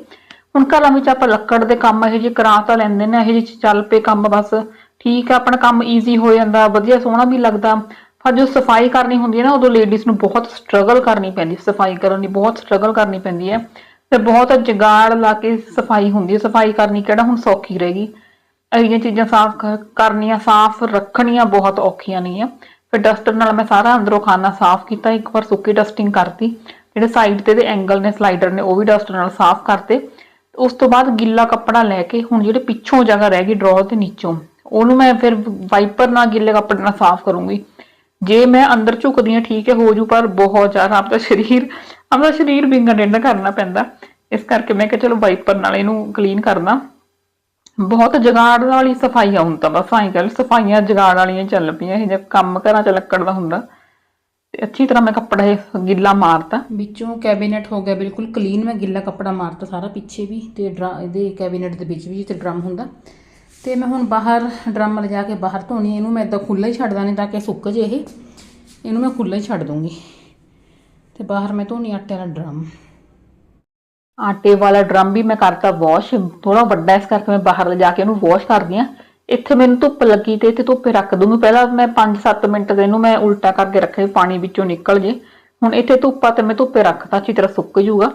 ਹੁਣ ਘਰਾਂ ਵਿੱਚ ਆਪਾਂ ਲੱਕੜ ਦੇ ਕੰਮ ਇਹੋ ਜਿਹੇ ਕਰਾ ਤਾਂ ਲੈਂਦੇ ਨੇ, ਇਹੋ ਜਿਹੇ ਚੱਲ ਪਏ ਕੰਮ ਬਸ। ਠੀਕ ਆ ਆਪਣਾ ਕੰਮ ਈਜ਼ੀ ਹੋ ਜਾਂਦਾ, ਵਧੀਆ ਸੋਹਣਾ ਵੀ ਲੱਗਦਾ। ਪਰ ਜੋ ਸਫ਼ਾਈ ਕਰਨੀ ਹੁੰਦੀ ਹੈ ਨਾ, ਉਦੋਂ ਲੇਡੀਜ਼ ਨੂੰ ਬਹੁਤ ਸਟਰਗਲ ਕਰਨੀ ਪੈਂਦੀ ਸਫ਼ਾਈ ਕਰਨ ਲਈ ਬਹੁਤ ਸਟਰਗਲ ਕਰਨੀ ਪੈਂਦੀ ਹੈ। ਤੇ ਬਹੁਤ ਜਗਾੜ ਲਾ ਕੇ ਸਫ਼ਾਈ ਹੁੰਦੀ ਹੈ। ਸਫ਼ਾਈ ਕਰਨੀ ਕਿਹੜਾ ਹੁਣ ਸੌਖੀ ਰਹੇਗੀ ਇਹੋ ਜਿਹੀਆਂ ਚੀਜ਼ਾਂ ਸਾਫ਼ ਕਰਨੀਆਂ, ਸਾਫ਼ ਰੱਖਣੀਆਂ ਬਹੁਤ ਔਖੀਆਂ ਨਹੀਂ ਆ ਫਿਰ ਡਸਟਰ ਨਾਲ ਮੈਂ ਸਾਰਾ ਅੰਦਰੋਂ ਖਾਨਾ ਸਾਫ਼ ਕੀਤਾ। ਇੱਕ ਵਾਰ ਸੁੱਕੀ ਡਸਟਿੰਗ ਕਰਤੀ। ਜਿਹੜੇ ਸਾਈਡ ਤੇ ਦੇ ਐਂਗਲ ਨੇ ਸਲਾਈਡਰ ਨੇ, ਉਹ ਵੀ ਡਸਟਰ ਨਾਲ ਸਾਫ਼ ਕਰਤੇ। ਉਸ ਤੋਂ ਬਾਅਦ ਗਿੱਲਾ ਕੱਪੜਾ ਲੈ ਕੇ ਹੁਣ ਜਿਹੜੇ ਪਿੱਛੋਂ ਜਗ੍ਹਾ ਰਹਿ ਗਈ ਡਰਾਅਰ ਤੇ ਨੀਚੋਂ, ਉਹਨੂੰ ਮੈਂ ਫਿਰ ਵਾਈਪਰ ਨਾਲ ਗਿੱਲੇ ਕੱਪੜੇ ਨਾਲ ਸਾਫ਼ ਕਰੂੰਗੀ। ਜੇ ਮੈਂ ਅੰਦਰ ਝੁਕਦੀ ਹਾਂ, ਠੀਕ ਹੈ, ਹੋ ਜੂ, ਪਰ ਬਹੁਤ ਜ਼ਿਆਦਾ ਆਪਦਾ ਸਰੀਰ ਆਪਦਾ ਸਰੀਰ ਵਿੰਗਾ ਡੇਢਾ ਕਰਨਾ ਪੈਂਦਾ। ਇਸ ਕਰਕੇ ਮੈਂ ਕਿਹਾ, ਚਲੋ ਵਾਈਪਰ ਨਾਲ ਇਹਨੂੰ ਕਲੀਨ ਕਰਨਾ ਬਹੁਤ ਜਗਾੜ ਵਾਲੀ ਸਫ਼ਾਈ ਆ ਹੁਣ ਤਾਂ ਬਸ ਐਂ ਕਹਿ ਸਫਾਈਆਂ ਜਗਾੜ ਵਾਲੀਆਂ ਚੱਲ ਪਈਆਂ, ਇਹ ਜੇ ਕੰਮ ਘਰਾਂ ਚ ਲੱਕੜ ਦਾ ਹੁੰਦਾ। ਤੇ ਅੱਛੀ ਤਰ੍ਹਾਂ ਮੈਂ ਕੱਪੜਾ ਇਹ ਗਿੱਲਾ ਮਾਰਤਾ। ਵਿੱਚੋਂ ਕੈਬਿਨਟ ਹੋ ਗਿਆ, ਬਿਲਕੁਲ ਕਲੀਨ ਮੈਂ ਗਿੱਲਾ ਕੱਪੜਾ ਮਾਰਤਾ ਸਾਰਾ, ਪਿੱਛੇ ਵੀ, ਤੇ ਡਰਾ- ਇਹਦੇ ਕੈਬਿਨਟ ਦੇ ਵਿੱਚ ਵੀ, ਜਿੱਥੇ ਡਰਮ ਹੁੰਦਾ। ਤੇ ਮੈਂ ਹੁਣ ਬਾਹਰ ਡਰਮ ਲਿਜਾ ਕੇ ਬਾਹਰ ਧੋਣੀ ਇਹਨੂੰ ਮੈਂ ਇਦਾਂ ਖੁੱਲਾ ਹੀ ਛੱਡਦਾ ਨਹੀਂ ਤਾਂ ਕਿ ਸੁੱਕ ਜੇ ਇਹ। ਇਹਨੂੰ ਮੈਂ ਖੁੱਲਾ ਹੀ ਛੱਡ ਦੂੰਗੀ ਤੇ ਬਾਹਰ ਮੈਂ ਧੋਣੀ ਆਟੇ ਵਾਲਾ ਡਰਮ। ਆਟੇ ਵਾਲਾ ਡਰਮ ਵੀ ਮੈਂ ਕਰਤਾ ਵਾਸ਼। ਥੋੜਾ ਵੱਡਾ ਇਸ ਕਰਕੇ ਮੈਂ ਬਾਹਰ ਲਿਜਾ ਕੇ ਇਹਨੂੰ ਵਾਸ਼ ਕਰਦੀ ਆ। ਇੱਥੇ ਮੈਨੂੰ ਧੁੱਪ ਲੱਗੀ ਤੇ ਇੱਥੇ ਧੁੱਪੇ ਰੱਖ ਦੂੰਗੀ ਪਹਿਲਾਂ ਮੈਂ 5-7 ਮਿੰਟ ਦੇ ਇਹਨੂੰ ਮੈਂ ਉਲਟਾ ਕਰਕੇ ਰੱਖੇ ਪਾਣੀ ਵਿੱਚੋਂ ਨਿਕਲ ਜੇ। ਹੁਣ ਇੱਥੇ ਧੁੱਪਾ ਤੇ ਮੈਂ ਧੁੱਪੇ ਰੱਖਤਾ, ਅੱਛੀ ਤਰ੍ਹਾਂ ਸੁੱਕ ਜੂਗਾ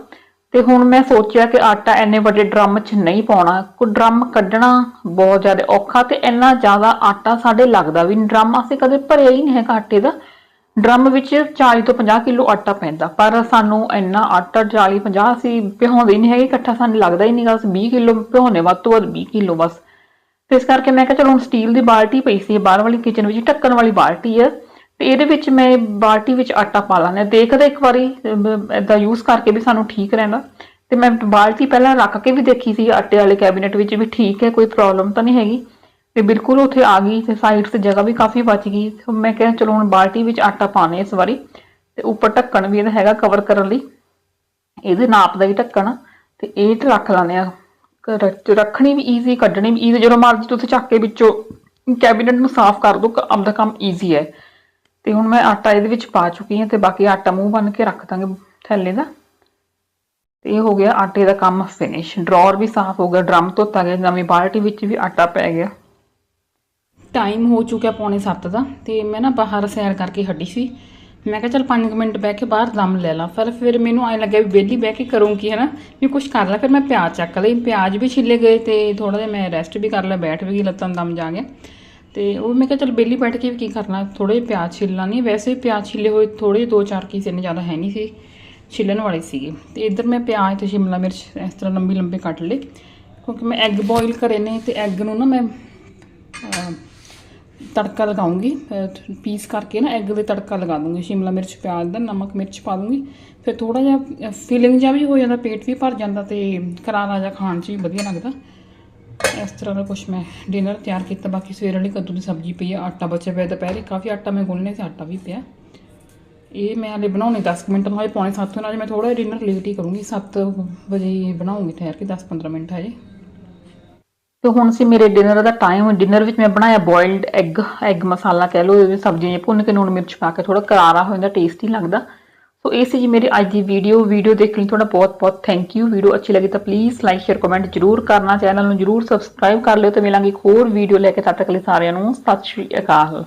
ਤੇ ਹੁਣ ਮੈਂ ਸੋਚਿਆ ਕਿ ਆਟਾ ਇੰਨੇ ਵੱਡੇ ਡਰਮ 'ਚ ਨਹੀਂ ਪਾਉਣਾ। ਕੋ ਡਰਮ ਕੱਢਣਾ ਬਹੁਤ ਜ਼ਿਆਦਾ ਔਖਾ ਤੇ ਇੰਨਾ ਜ਼ਿਆਦਾ ਆਟਾ ਸਾਡੇ ਲੱਗਦਾ ਵੀ ਡਰਮ ਅਸੀਂ ਕਦੇ ਭਰਿਆ ਹੀ ਨਹੀਂ ਹੈਗਾ ਆਟੇ ਦਾ। ਡਰਮ ਵਿੱਚ 40 ਤੋਂ 50 ਕਿਲੋ ਆਟਾ ਪੈਂਦਾ। ਪਰ ਸਾਨੂੰ ਇੰਨਾ ਆਟਾ 40 50 ਅਸੀਂ ਭਿਉਂਦੇ ਨਹੀਂ ਹੈਗੇ, ਇਕੱਠਾ ਸਾਨੂੰ ਲੱਗਦਾ ਹੀ ਨਹੀਂਗਾ ਅਸੀਂ 20 ਕਿਲੋ ਭਿਉਂਦੇ ਵੱਧ ਤੋਂ ਵੱਧ 20 ਕਿਲੋ ਬਸ। ਤੇ ਇਸ ਕਰਕੇ ਮੈਂ ਕਿਹਾ ਚਲੋ ਹੁਣ ਸਟੀਲ ਦੀ ਬਾਲਟੀ ਪਈ ਸੀ ਬਾਹਰ ਵਾਲੀ ਕਿਚਨ ਵਿੱਚ ਢੱਕਣ ਵਾਲੀ ਬਾਲਟੀ ਹੈ ਤੇ ਇਹਦੇ ਵਿੱਚ ਮੈਂ ਬਾਲਟੀ ਵਿੱਚ ਆਟਾ ਪਾ ਲਾਂਗਾ ਦੇਖਦਾ ਇੱਕ ਵਾਰੀ ਇਦਾਂ ਯੂਜ਼ ਕਰਕੇ ਵੀ ਸਾਨੂੰ ਠੀਕ ਰਹਿੰਦਾ। ਤੇ ਮੈਂ ਬਾਲਟੀ ਪਹਿਲਾਂ ਰੱਖ ਕੇ ਵੀ ਦੇਖੀ ਸੀ, ਆਟੇ ਵਾਲੇ ਕੈਬਨਿਟ ਵਿੱਚ ਵੀ ਠੀਕ ਹੈ, ਕੋਈ ਪ੍ਰੋਬਲਮ ਤਾਂ ਨਹੀਂ ਹੈਗੀ। ਤੇ ਬਿਲਕੁਲ ਉੱਥੇ ਆ ਗਈ ਤੇ ਸਾਈਡ ਤੇ ਜਗ੍ਹਾ ਵੀ ਕਾਫੀ ਬਚ ਗਈ। ਮੈਂ ਕਿਹਾ ਚਲੋ ਹੁਣ ਬਾਲਟੀ ਵਿੱਚ ਆਟਾ ਪਾਣੇ ਇਸ ਵਾਰੀ। ਤੇ ਉੱਪਰ ਢੱਕਣ ਵੀ ਇਹਦਾ ਹੈਗਾ ਕਵਰ ਕਰਨ ਲਈ। ਇਹਦੇ ਨਾਪ ਦਾ ਹੀ ਢੱਕਣ। ਆ ਤੇ ਇਹ ਤੇ ਰੱਖ ਲਾਣੇ ਆ ਰੱਖਣੀ ਵੀ ਈਜ਼ੀ ਕੱਢਣੀ ਵੀ ਈਜ਼ੀ ਜਦੋਂ ਮਰਜ਼ੀ ਤੁਸੀਂ ਚੱਕ ਕੇ ਵਿੱਚੋਂ ਕੈਬਿਨਟ ਨੂੰ ਸਾਫ਼ ਕਰ ਦੋ ਆਪਦਾ ਕੰਮ ਈਜ਼ੀ ਹੈ। ਤੇ ਹੁਣ ਮੈਂ ਆਟਾ ਇਹਦੇ ਵਿੱਚ ਪਾ ਚੁੱਕੀ ਹਾਂ ਤੇ ਬਾਕੀ ਆਟਾ ਮੂੰਹ ਬੰਨ ਕੇ ਰੱਖ ਦਾਂਗੇ ਥੈਲੇ ਦਾ। ਤੇ ਇਹ ਹੋ ਗਿਆ ਆਟੇ ਦਾ ਕੰਮ ਫਿਨਿਸ਼ ਡਰਾਅਰ ਵੀ ਸਾਫ਼ ਹੋ ਗਿਆ, ਡਰਮ ਧੋਤਾ ਗਿਆ, ਨਵੀਂ ਬਾਲਟੀ ਵਿੱਚ ਵੀ ਆਟਾ ਪੈ ਗਿਆ। ਟਾਈਮ ਹੋ ਚੁੱਕਿਆ ਪੌਣੇ 7 ਦਾ ਤੇ ਮੈਂ ਨਾ ਬਾਹਰ ਸੈਰ ਕਰਕੇ ਹਟੀ ਸੀ। ਮੈਂ ਕਿਹਾ ਚੱਲ 5 ਮਿੰਟ ਬਹਿ ਕੇ ਬਾਹਰ ਦਮ ਲੈ ਲਾਂ। ਪਰ ਫਿਰ ਮੈਨੂੰ ਐ ਲੱਗਿਆ ਵੀ ਵਿਹਲੀ ਬਹਿ ਕੇ ਕਰੂੰਗੀ ਹਨਾ? ਵੀ ਕੁਝ ਕਰ ਲਾਂ, ਫਿਰ ਮੈਂ ਪਿਆਜ਼ ਚੱਕ ਲਈ। ਪਿਆਜ਼ ਵੀ ਛਿੱਲੇ ਗਏ ਤੇ ਥੋੜਾ ਜਿਹਾ ਮੈਂ ਰੈਸਟ ਵੀ ਕਰ ਲਿਆ, ਬੈਠ ਵੀ ਗਈ ਲੱਤਾਂ ਨੂੰ ਦਮ ਜਾ ਗਿਆ ਤੇ ਉਹ ਮੈਂ ਕਿਹਾ ਚੱਲ ਵਿਹਲੀ ਬੈਠ ਕੇ ਵੀ ਕੀ ਕਰਨਾ ਥੋੜੇ ਜਿਹੇ ਪਿਆਜ਼ ਛਿੱਲਾਂ ਨਹੀਂ। ਵੈਸੇ ਪਿਆਜ਼ ਛਿੱਲੇ ਹੋਏ ਥੋੜੇ ਦੋ ਚਾਰ ਕੀਸੇ ਨੇ ਜ਼ਿਆਦਾ ਹੈ ਨਹੀਂ ਸੀ, ਛਿੱਲਣ ਵਾਲੇ ਸੀਗੇ। ਤੇ ਇੱਧਰ ਮੈਂ ਪਿਆਜ਼ ਤੇ ਸ਼ਿਮਲਾ ਮਿਰਚ ਇਸ ਤਰ੍ਹਾਂ ਲੰਬੀ ਲੰਬੇ ਕੱਟ ਲਏ, ਕਿਉਂਕਿ ਮੈਂ ਐਗ ਬੋਇਲ ਕਰੇ ਨੇ ਤੇ ਐਗ ਨੂੰ ਨਾ ਮੈਂ ਤੜਕਾ ਲਗਾਉਂਗੀ ਪੀਸ ਕਰਕੇ ਨਾ ਐਗ ਦੇ ਤੜਕਾ ਲਗਾ ਦੂੰਗੀ। ਸ਼ਿਮਲਾ ਮਿਰਚ, ਪਿਆਜ਼ ਦਾ ਨਮਕ, ਮਿਰਚ ਪਾ ਦੂੰਗੀ। ਫਿਰ ਥੋੜਾ ਜਿਹਾ ਫੀਲਿੰਗ ਜਿਹਾ ਵੀ ਹੋ ਜਾਂਦਾ, ਪੇਟ ਵੀ ਭਰ ਜਾਂਦਾ ਤੇ ਕਰਾਰਾ ਜਿਹਾ ਖਾਣ 'ਚ ਵੀ ਵਧੀਆ ਲੱਗਦਾ। ਇਸ ਤਰ੍ਹਾਂ ਦਾ ਕੁਛ ਮੈਂ ਡਿਨਰ ਤਿਆਰ ਕੀਤਾ, ਬਾਕੀ ਸਵੇਰ ਵਾਲੀ ਕੱਦੂ ਦੀ ਸਬਜ਼ੀ ਪਈ ਆ, ਆਟਾ ਬਚਿਆ ਪਿਆ ਦੁਪਹਿਰੇ, ਕਾਫੀ ਆਟਾ ਮੈਂ ਗੁੰਨਨੇ ਸੀ ਆਟਾ ਵੀ ਪਿਆ। ਇਹ ਮੈਂ ਹਲੇ ਬਣਾਉਣੀ 10 ਕੁ ਮਿੰਟ ਨੂੰ ਹਜੇ ਪੌਣੇ 7 ਨਾਲ ਮੈਂ ਥੋੜਾ ਡਿਨਰ ਲੇਟ ਹੀ ਕਰੂੰਗੀ 7 ਵਜੇ ਬਣਾਉਂਗੀ ਠਹਿਰ ਕੇ 10-15 ਮਿੰਟ ਹਜੇ। ਤੇ ਹੁਣ ਸੀ ਮੇਰੇ ਡਿਨਰ ਦਾ ਟਾਈਮ ਡਿਨਰ ਵਿੱਚ ਮੈਂ ਬਣਾਇਆ ਬੋਇਲਡ ਐਗ ਐਗ ਮਸਾਲਾ ਕਹਿ ਲਓ ਇਹ ਸਬਜ਼ੀਆਂ ਭੁੰਨ ਕੇ ਨੂਣ ਮਿਰਚ ਪਾ ਕੇ ਥੋੜਾ ਕਰਾਰਾ ਹੋ ਜਾਂਦਾ ਟੇਸਟੀ ਲੱਗਦਾ। ਸੋ ਇਹ ਸੀ ਜੀ ਮੇਰੀ ਅੱਜ ਦੀ ਵੀਡੀਓ ਵੀਡੀਓ ਦੇਖਣ ਲਈ ਤੁਹਾਡਾ ਬਹੁਤ ਬਹੁਤ ਥੈਂਕ ਯੂ ਵੀਡੀਓ ਅੱਛੀ ਲੱਗੀ ਤਾਂ ਪਲੀਜ਼ ਲਾਈਕ ਸ਼ੇਅਰ ਕਮੈਂਟ ਜਰੂਰ ਕਰਨਾ। ਚੈਨਲ ਨੂੰ ਜਰੂਰ ਸਬਸਕ੍ਰਾਈਬ ਕਰ ਲਿਓ ਤੇ ਮਿਲਾਂਗੇ ਇੱਕ ਹੋਰ ਵੀਡੀਓ ਲੈ ਕੇ। ਤਦ ਤੱਕ ਲਈ ਸਾਰਿਆਂ ਨੂੰ ਸਤਿ ਸ਼੍ਰੀ ਅਕਾਲ।